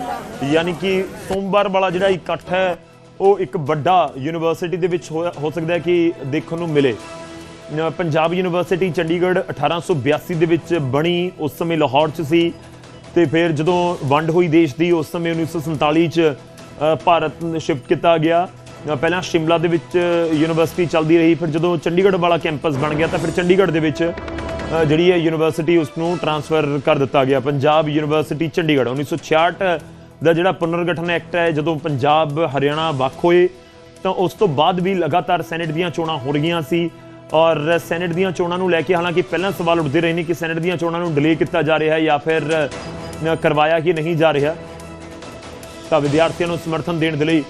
ਯਾਨੀ ਕਿ ਸੋਮਵਾਰ ਵਾਲਾ ਜਿਹੜਾ ਇਕੱਠ ਹੈ ਉਹ ਇੱਕ ਵੱਡਾ ਯੂਨੀਵਰਸਿਟੀ ਦੇ ਵਿੱਚ ਹੋ ਹੋ ਸਕਦਾ ਹੈ ਕਿ ਦੇਖਣ ਨੂੰ ਮਿਲੇ। ਪੰਜਾਬ ਯੂਨੀਵਰਸਿਟੀ ਚੰਡੀਗੜ੍ਹ 1882 ਦੇ ਵਿੱਚ ਬਣੀ ਉਸ ਸਮੇਂ ਲਾਹੌਰ 'ਚ ਸੀ ਤੇ ਫਿਰ ਜਦੋਂ ਵੰਡ ਹੋਈ ਦੇਸ਼ ਦੀ ਉਸ ਸਮੇਂ 1947 ਚ ਭਾਰਤ ਸ਼ਿਫਟ ਕੀਤਾ ਗਿਆ। ਪਹਿਲਾਂ ਸ਼ਿਮਲਾ ਦੇ ਵਿੱਚ ਯੂਨੀਵਰਸਿਟੀ ਚੱਲਦੀ ਰਹੀ, ਫਿਰ ਜਦੋਂ ਚੰਡੀਗੜ੍ਹ ਵਾਲਾ ਕੈਂਪਸ ਬਣ ਗਿਆ, ਤਾਂ ਫਿਰ ਚੰਡੀਗੜ੍ਹ ਦੇ ਵਿੱਚ ਜਿਹੜੀ ਹੈ ਯੂਨੀਵਰਸਿਟੀ, ਉਸ ਨੂੰ ਟਰਾਂਸਫਰ ਕਰ ਦਿੱਤਾ ਗਿਆ, ਪੰਜਾਬ ਯੂਨੀਵਰਸਿਟੀ ਚੰਡੀਗੜ੍ਹ। 1966 ਦਾ ਜਿਹੜਾ ਪੁਨਰਗਠਨ ਐਕਟ ਹੈ, ਜਦੋਂ ਪੰਜਾਬ, ਹਰਿਆਣਾ ਵੱਖ ਹੋਏ, ਤਾਂ ਉਸ ਤੋਂ ਬਾਅਦ ਵੀ ਲਗਾਤਾਰ ਸੈਨੇਟ ਦੀਆਂ ਚੋਣਾਂ ਹੋ ਰਹੀਆਂ ਸੀ ਔਰ ਸੈਨੇਟ ਦੀਆਂ ਚੋਣਾਂ ਨੂੰ ਲੈ ਕੇ ਹਾਲਾਂਕਿ ਪਹਿਲਾਂ ਸਵਾਲ ਉੱਠਦੇ ਰਹੇ ਨੇ ਕਿ ਸੈਨੇਟ ਦੀਆਂ ਚੋਣਾਂ ਨੂੰ ਡਿਲੇ ਕੀਤਾ ਜਾ ਰਿਹਾ ਹੈ ਜਾਂ ਫਿਰ ਕਰਵਾਇਆ ਕਿ ਨਹੀਂ ਜਾ ਰਿਹਾ। ਤਾਂ ਵਿਦਿਆਰਥੀਆਂ ਨੂੰ ਸਮਰਥਨ ਦੇਣ ਦੇ ਲਈ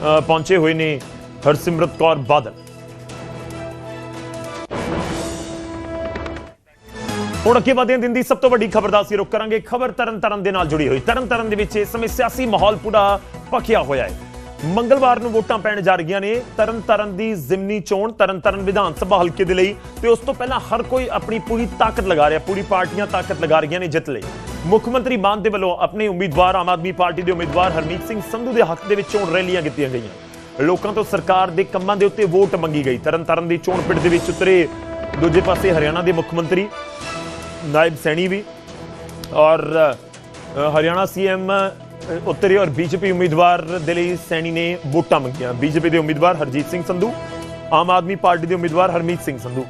ਪਹੁੰਚੇ ਹੋਏ ਨੇ ਹਰਸਿਮਰਤ ਕੌਰ ਬਾਦਲ। ਹੁਣ ਅੱਗੇ ਵਧਦੇ ਦਿਨ ਦੀ ਸਭ ਤੋਂ ਵੱਡੀ ਖਬਰ ਦਾ ਅਸੀਂ ਰੁਕ ਕਰਾਂਗੇ। ਖਬਰ ਤਰਨ ਤਰਨਤਾਰਨ ਦੇ ਨਾਲ ਜੁੜੀ ਹੋਈ। ਤਰਨ ਤਰਨਤਾਰਨ ਦੇ ਵਿੱਚ ਇਸ ਸਮੇਂ ਸਿਆਸੀ ਮਾਹੌਲ ਪੂਰਾ ਪੱਕਿਆ ਹੋਇਆ ਹੈ। ਮੰਗਲਵਾਰ ਨੂੰ ਵੋਟਾਂ ਪੈਣ ਜਾ ਰਹੀਆਂ ਨੇ। ਤਰਨ ਤਰਨਤਾਰਨ ਦੀ ਜ਼ਿਮਨੀ ਚੋਣ ਤਰਨ ਤਰਨਤਾਰਨ ਵਿਧਾਨ ਸਭਾ ਹਲਕੇ ਦੇ ਲਈ ਤੇ ਉਸ ਤੋਂ ਪਹਿਲਾਂ ਹਰ ਕੋਈ ਆਪਣੀ ਪੂਰੀ ਤਾਕਤ ਲਗਾ ਰਿਹਾ, ਪੂਰੀ ਪਾਰਟੀਆਂ ਤਾਕਤ ਲਗਾ ਰਹੀਆਂ ਨੇ ਜਿੱਤ ਲਈ। ਮੁੱਖ ਮੰਤਰੀ ਮਾਨ ਦੇ ਵੱਲੋਂ ਆਪਣੇ ਉਮੀਦਵਾਰ ਆਮ ਆਦਮੀ ਪਾਰਟੀ ਦੇ ਉਮੀਦਵਾਰ ਹਰਮੀਤ ਸਿੰਘ ਸੰਧੂ ਦੇ ਹੱਕ ਦੇ ਵਿੱਚ ਚੋਣ ਰੈਲੀਆਂ ਕੀਤੀਆਂ ਗਈਆਂ। ਲੋਕਾਂ ਤੋਂ ਸਰਕਾਰ ਦੇ ਕੰਮਾਂ ਦੇ ਉੱਤੇ ਵੋਟ ਮੰਗੀ ਗਈ। ਤਰਨਤਾਰਨ ਦੀ ਚੋਣ ਪਿੰਡ ਦੇ ਵਿੱਚ ਉਤਰੇ ਦੂਜੇ ਪਾਸੇ ਹਰਿਆਣਾ ਦੇ ਮੁੱਖ ਮੰਤਰੀ ਨਾਇਬ ਸੈਣੀ ਵੀ ਔਰ ਅ, ਹਰਿਆਣਾ ਸੀਐਮ ਉੱਤਰੇ ਔਰ ਬੀਜੇਪੀ ਉਮੀਦਵਾਰ ਦੇ ਲਈ ਸੈਣੀ ਨੇ ਵੋਟਾਂ ਮੰਗੀਆਂ। ਬੀਜੇਪੀ ਦੇ ਉਮੀਦਵਾਰ ਹਰਜੀਤ ਸਿੰਘ ਸੰਧੂ ਆਮ ਆਦਮੀ ਪਾਰਟੀ ਦੇ ਉਮੀਦਵਾਰ ਹਰਮੀਤ ਸਿੰਘ ਸੰਧੂ।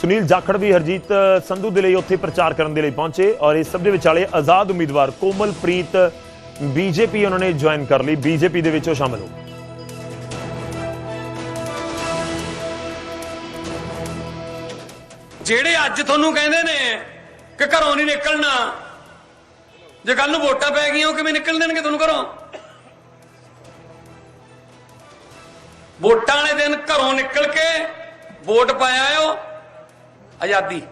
ਸੁਨੀਲ ਜਾਖੜ ਵੀ ਹਰਜੀਤ ਸੰਧੂ ਦੇ ਲਈ ਉੱਥੇ ਪ੍ਰਚਾਰ ਕਰਨ ਦੇ ਲਈ ਪਹੁੰਚੇ ਔਰ ਇਸ ਸਭ ਦੇ ਵਿਚਾਲੇ ਆਜ਼ਾਦ ਉਮੀਦਵਾਰ ਕੋਮਲਪ੍ਰੀਤ ਬੀਜੇਪੀ ਉਹਨਾਂ ਨੇ ਜੁਆਇਨ ਕਰ ਲਈ। ਬੀਜੇਪੀ ਦੇ ਵਿੱਚ ਉਹ ਸ਼ਾਮਲ ਹੋ ਗਏ। ਜਿਹੜੇ ਅੱਜ ਤੁਹਾਨੂੰ ਕਹਿੰਦੇ ਨੇ ਕਿ ਘਰੋਂ ਨਹੀਂ ਨਿਕਲਣਾ, ਜੇ ਕੱਲ ਨੂੰ ਵੋਟਾਂ ਪੈ ਗਈਆਂ, ਉਹ ਕਿਵੇਂ ਨਿਕਲ ਦੇਣਗੇ ਤੁਹਾਨੂੰ ਘਰੋਂ? ਵੋਟਾਂ ਵਾਲੇ ਦਿਨ ਘਰੋਂ ਨਿਕਲ ਕੇ ਵੋਟ ਪਾਇਆ ਆਇਓ। ਆਜ਼ਾਦੀ।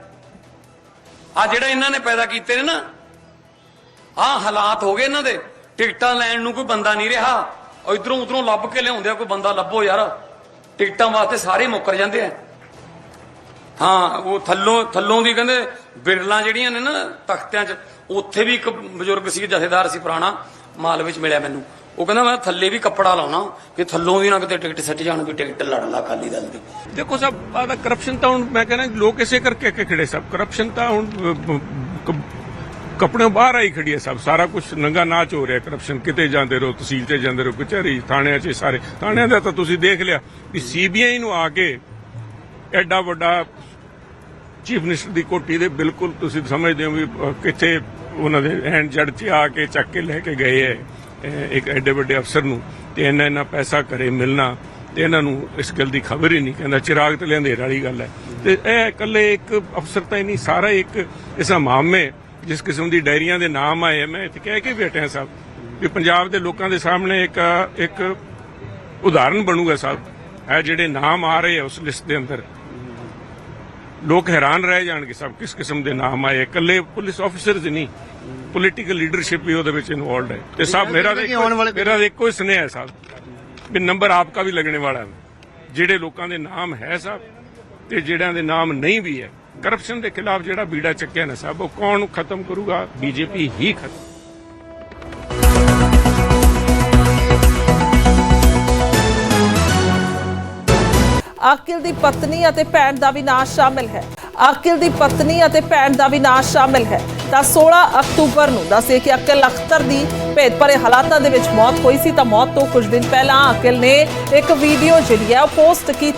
ਆ ਜਿਹੜਾ ਇਹਨਾਂ ਨੇ ਪੈਦਾ ਕੀਤੇ ਨੇ ਨਾ ਆ ਹਾਲਾਤ ਹੋ ਗਏ ਇਹਨਾਂ ਦੇ। ਟਿਕਟਾਂ ਲੈਣ ਨੂੰ ਕੋਈ ਬੰਦਾ ਨਹੀਂ ਰਿਹਾ। ਇਧਰੋਂ ਉਧਰੋਂ ਲੱਭ ਕੇ ਲਿਆਉਂਦੇ ਆ, ਕੋਈ ਬੰਦਾ ਲੱਭੋ ਯਾਰ। ਟਿਕਟਾਂ ਵਾਸਤੇ ਸਾਰੇ ਮੁੱਕਰ ਜਾਂਦੇ ਆ। ਹਾਂ, ਉਹ ਥੱਲੋਂ ਥੱਲੋਂ ਦੀ ਕਹਿੰਦੇ ਬਿਰਲਾਂ ਜਿਹੜੀਆਂ ਨੇ ਨਾ, ਤਖਤਿਆਂ 'ਚ, ਉੱਥੇ ਵੀ ਇੱਕ ਬਜ਼ੁਰਗ ਸੀ, ਜਥੇਦਾਰ ਸੀ ਪੁਰਾਣਾ, ਮਾਲ ਵਿੱਚ ਮਿਲਿਆ ਮੈਨੂੰ। ਉਹ ਕਹਿੰਦਾ ਮੈਂ ਥੱਲੇ ਵੀ ਕੱਪੜਾ ਲਾਉਣਾ ਕਿ ਥੱਲੋਂ ਦੀ ਨਾ ਕਿਤੇ ਟਿਕਟ ਸੱਟ ਜਾਣ ਵੀ ਟਿਕਟ ਲੜ ਲਾ ਅਕਾਲੀ ਦਲ ਦੀ ਦੇਖੋ ਸਭ ਆਦਾ ਕਰਪਸ਼ਨ ਤਾਂ ਹੁਣ ਮੈਂ ਕਹਿੰਦਾ ਲੋਕ ਇਸੇ ਕਰਕੇ ਅੱਗੇ ਖੜੇ ਸਭ। ਕਰਪਸ਼ਨ ਤਾਂ ਹੁਣ ਅਹ, ਬਾਹਰ ਆਈ ਖੜੀ ਹੈ ਸਭ। ਸਾਰਾ ਕੁਝ ਨੰਗਾ ਨਾਚ ਹੋ ਰਿਹਾ ਕਰਪਸ਼ਨ ਕਿਤੇ ਜਾਂਦੇ ਰਹੋ ਤਹਿਸੀਲ ਤੇ ਜਾਂਦੇ ਰਹੋ ਕਚਹਿਰੀ ਥਾਣਿਆਂ 'ਚ ਸਾਰੇ। ਥਾਣਿਆਂ ਦਾ ਤਾਂ ਤੁਸੀਂ ਦੇਖ ਲਿਆ ਵੀ ਸੀਬੀਆਈ ਨੂੰ ਆ ਕੇ ਐਡਾ ਵੱਡਾ ਚੀਫ ਮਿਨਿਸਟਰ ਦੀ ਕੋਟੀ ਦੇ ਬਿਲਕੁਲ ਤੁਸੀਂ ਸਮਝਦੇ ਹੋ ਵੀ ਕਿੱਥੇ ਉਹਨਾਂ ਦੇ ਹੈਂਡ ਜੜ 'ਚ ਆ ਕੇ ਚੱਕ ਕੇ ਲੈ ਕੇ ਗਏ ਹੈ। ਇੱਕ ਐਡੇ ਵੱਡੇ ਅਫਸਰ ਨੂੰ ਤੇ ਇੰਨਾ ਇੰਨਾ ਪੈਸਾ ਕਰੇ ਮਿਲਣਾ ਤੇ ਇਹਨਾਂ ਨੂੰ ਇਸ ਗੱਲ ਦੀ ਖਬਰ ਹੀ ਨਹੀਂ, ਕਹਿੰਦਾ ਚਿਰਾਗ ਤੇ ਲਿਆਂਦੇਰ ਵਾਲੀ ਗੱਲ ਹੈ। ਤੇ ਇਹ ਇਕੱਲੇ ਇੱਕ ਅਫਸਰ ਤਾਂ ਹੀ ਨਹੀਂ, ਸਾਰਾ ਇੱਕ ਇਸ ਮਾਮੇ ਜਿਸ ਕਿਸਮ ਦੀ ਡਾਇਰੀਆਂ ਦੇ ਨਾਮ ਆਏ ਮੈਂ ਇੱਥੇ ਕਹਿ ਕੇ ਬੈਠਿਆ ਸਾਹਿਬ, ਵੀ ਪੰਜਾਬ ਦੇ ਲੋਕਾਂ ਦੇ ਸਾਹਮਣੇ ਇੱਕ ਇੱਕ ਉਦਾਹਰਣ ਬਣੂਗਾ ਸਾਹਿਬ, ਇਹ ਜਿਹੜੇ ਨਾਮ ਆ ਰਹੇ ਆ ਉਸ ਲਿਸਟ ਦੇ ਅੰਦਰ। ਲੋਕ ਹੈਰਾਨ ਰਹਿ ਜਾਣਗੇ ਸਭ ਕਿਸ ਕਿਸਮ ਦੇ ਨਾਮ ਆਏ ਇਕੱਲੇ ਪੁਲਿਸ ਆਫੀਸਰਸ ਨਹੀਂ ਪੋਲੀਟੀਕਲ ਲੀਡਰਸ਼ਿਪ ਵੀ ਉਹਦੇ ਵਿੱਚ ਇਨਵੋਲਡ ਹੈ। ਤੇ ਸਭ ਮੇਰਾ ਮੇਰਾ ਇੱਕੋ ਹੀ ਸੁਨੇਹਾ ਹੈ ਸਾਹਿਬ ਵੀ ਨੰਬਰ ਆਪਕਾ ਵੀ ਲੱਗਣੇ ਵਾਲਾ ਹੈ। ਜਿਹੜੇ ਲੋਕਾਂ ਦੇ ਨਾਮ ਹੈ ਸਾਹਿਬ ਤੇ ਜਿਹੜਿਆਂ ਦੇ ਨਾਮ ਨਹੀਂ ਵੀ ਹੈ ਕਰਪਸ਼ਨ ਦੇ ਖਿਲਾਫ ਜਿਹੜਾ ਬੀੜਾ ਚੱਕਿਆ ਨਾ ਸਾਹਿਬ ਉਹ ਕੌਣ ਖਤਮ ਕਰੂਗਾ? ਬੀਜੇਪੀ ਹੀ ਖਤਮ। ਆਕਿਲ ਦੀ ਪਤਨੀ ਅਤੇ ਭੈਣ ਦਾ ਵੀ ਨਾਂ ਸ਼ਾਮਿਲ ਹੈ। ਆਕਿਲ ਦੀ ਪਤਨੀ ਅਤੇ ਭੈਣ ਦਾ ਵੀ ਨਾਂ ਸ਼ਾਮਿਲ ਹੈ। ਤਾਂ 16 ਅਕਤੂਬਰ ਨੂੰ ਦੱਸੇ ਕਿ ਅਕਿਲ ਅਖਤਰ ਦੀ ਭੇਦ ਭਰੇ ਹਾਲਾਤਾਂ ਦੇ ਵਿੱਚ ਮੌਤ ਹੋਈ ਸੀ, ਤਾਂ ਮੌਤ ਤੋਂ ਕੁਝ ਦਿਨ ਪਹਿਲਾਂ ਅਕਿਲ ਨੇ ਇੱਕ ਵੀਡੀਓ ਜਿਹੜੀ ਹੈ ਉਹ ਪੋਸਟ ਕੀਤੀ।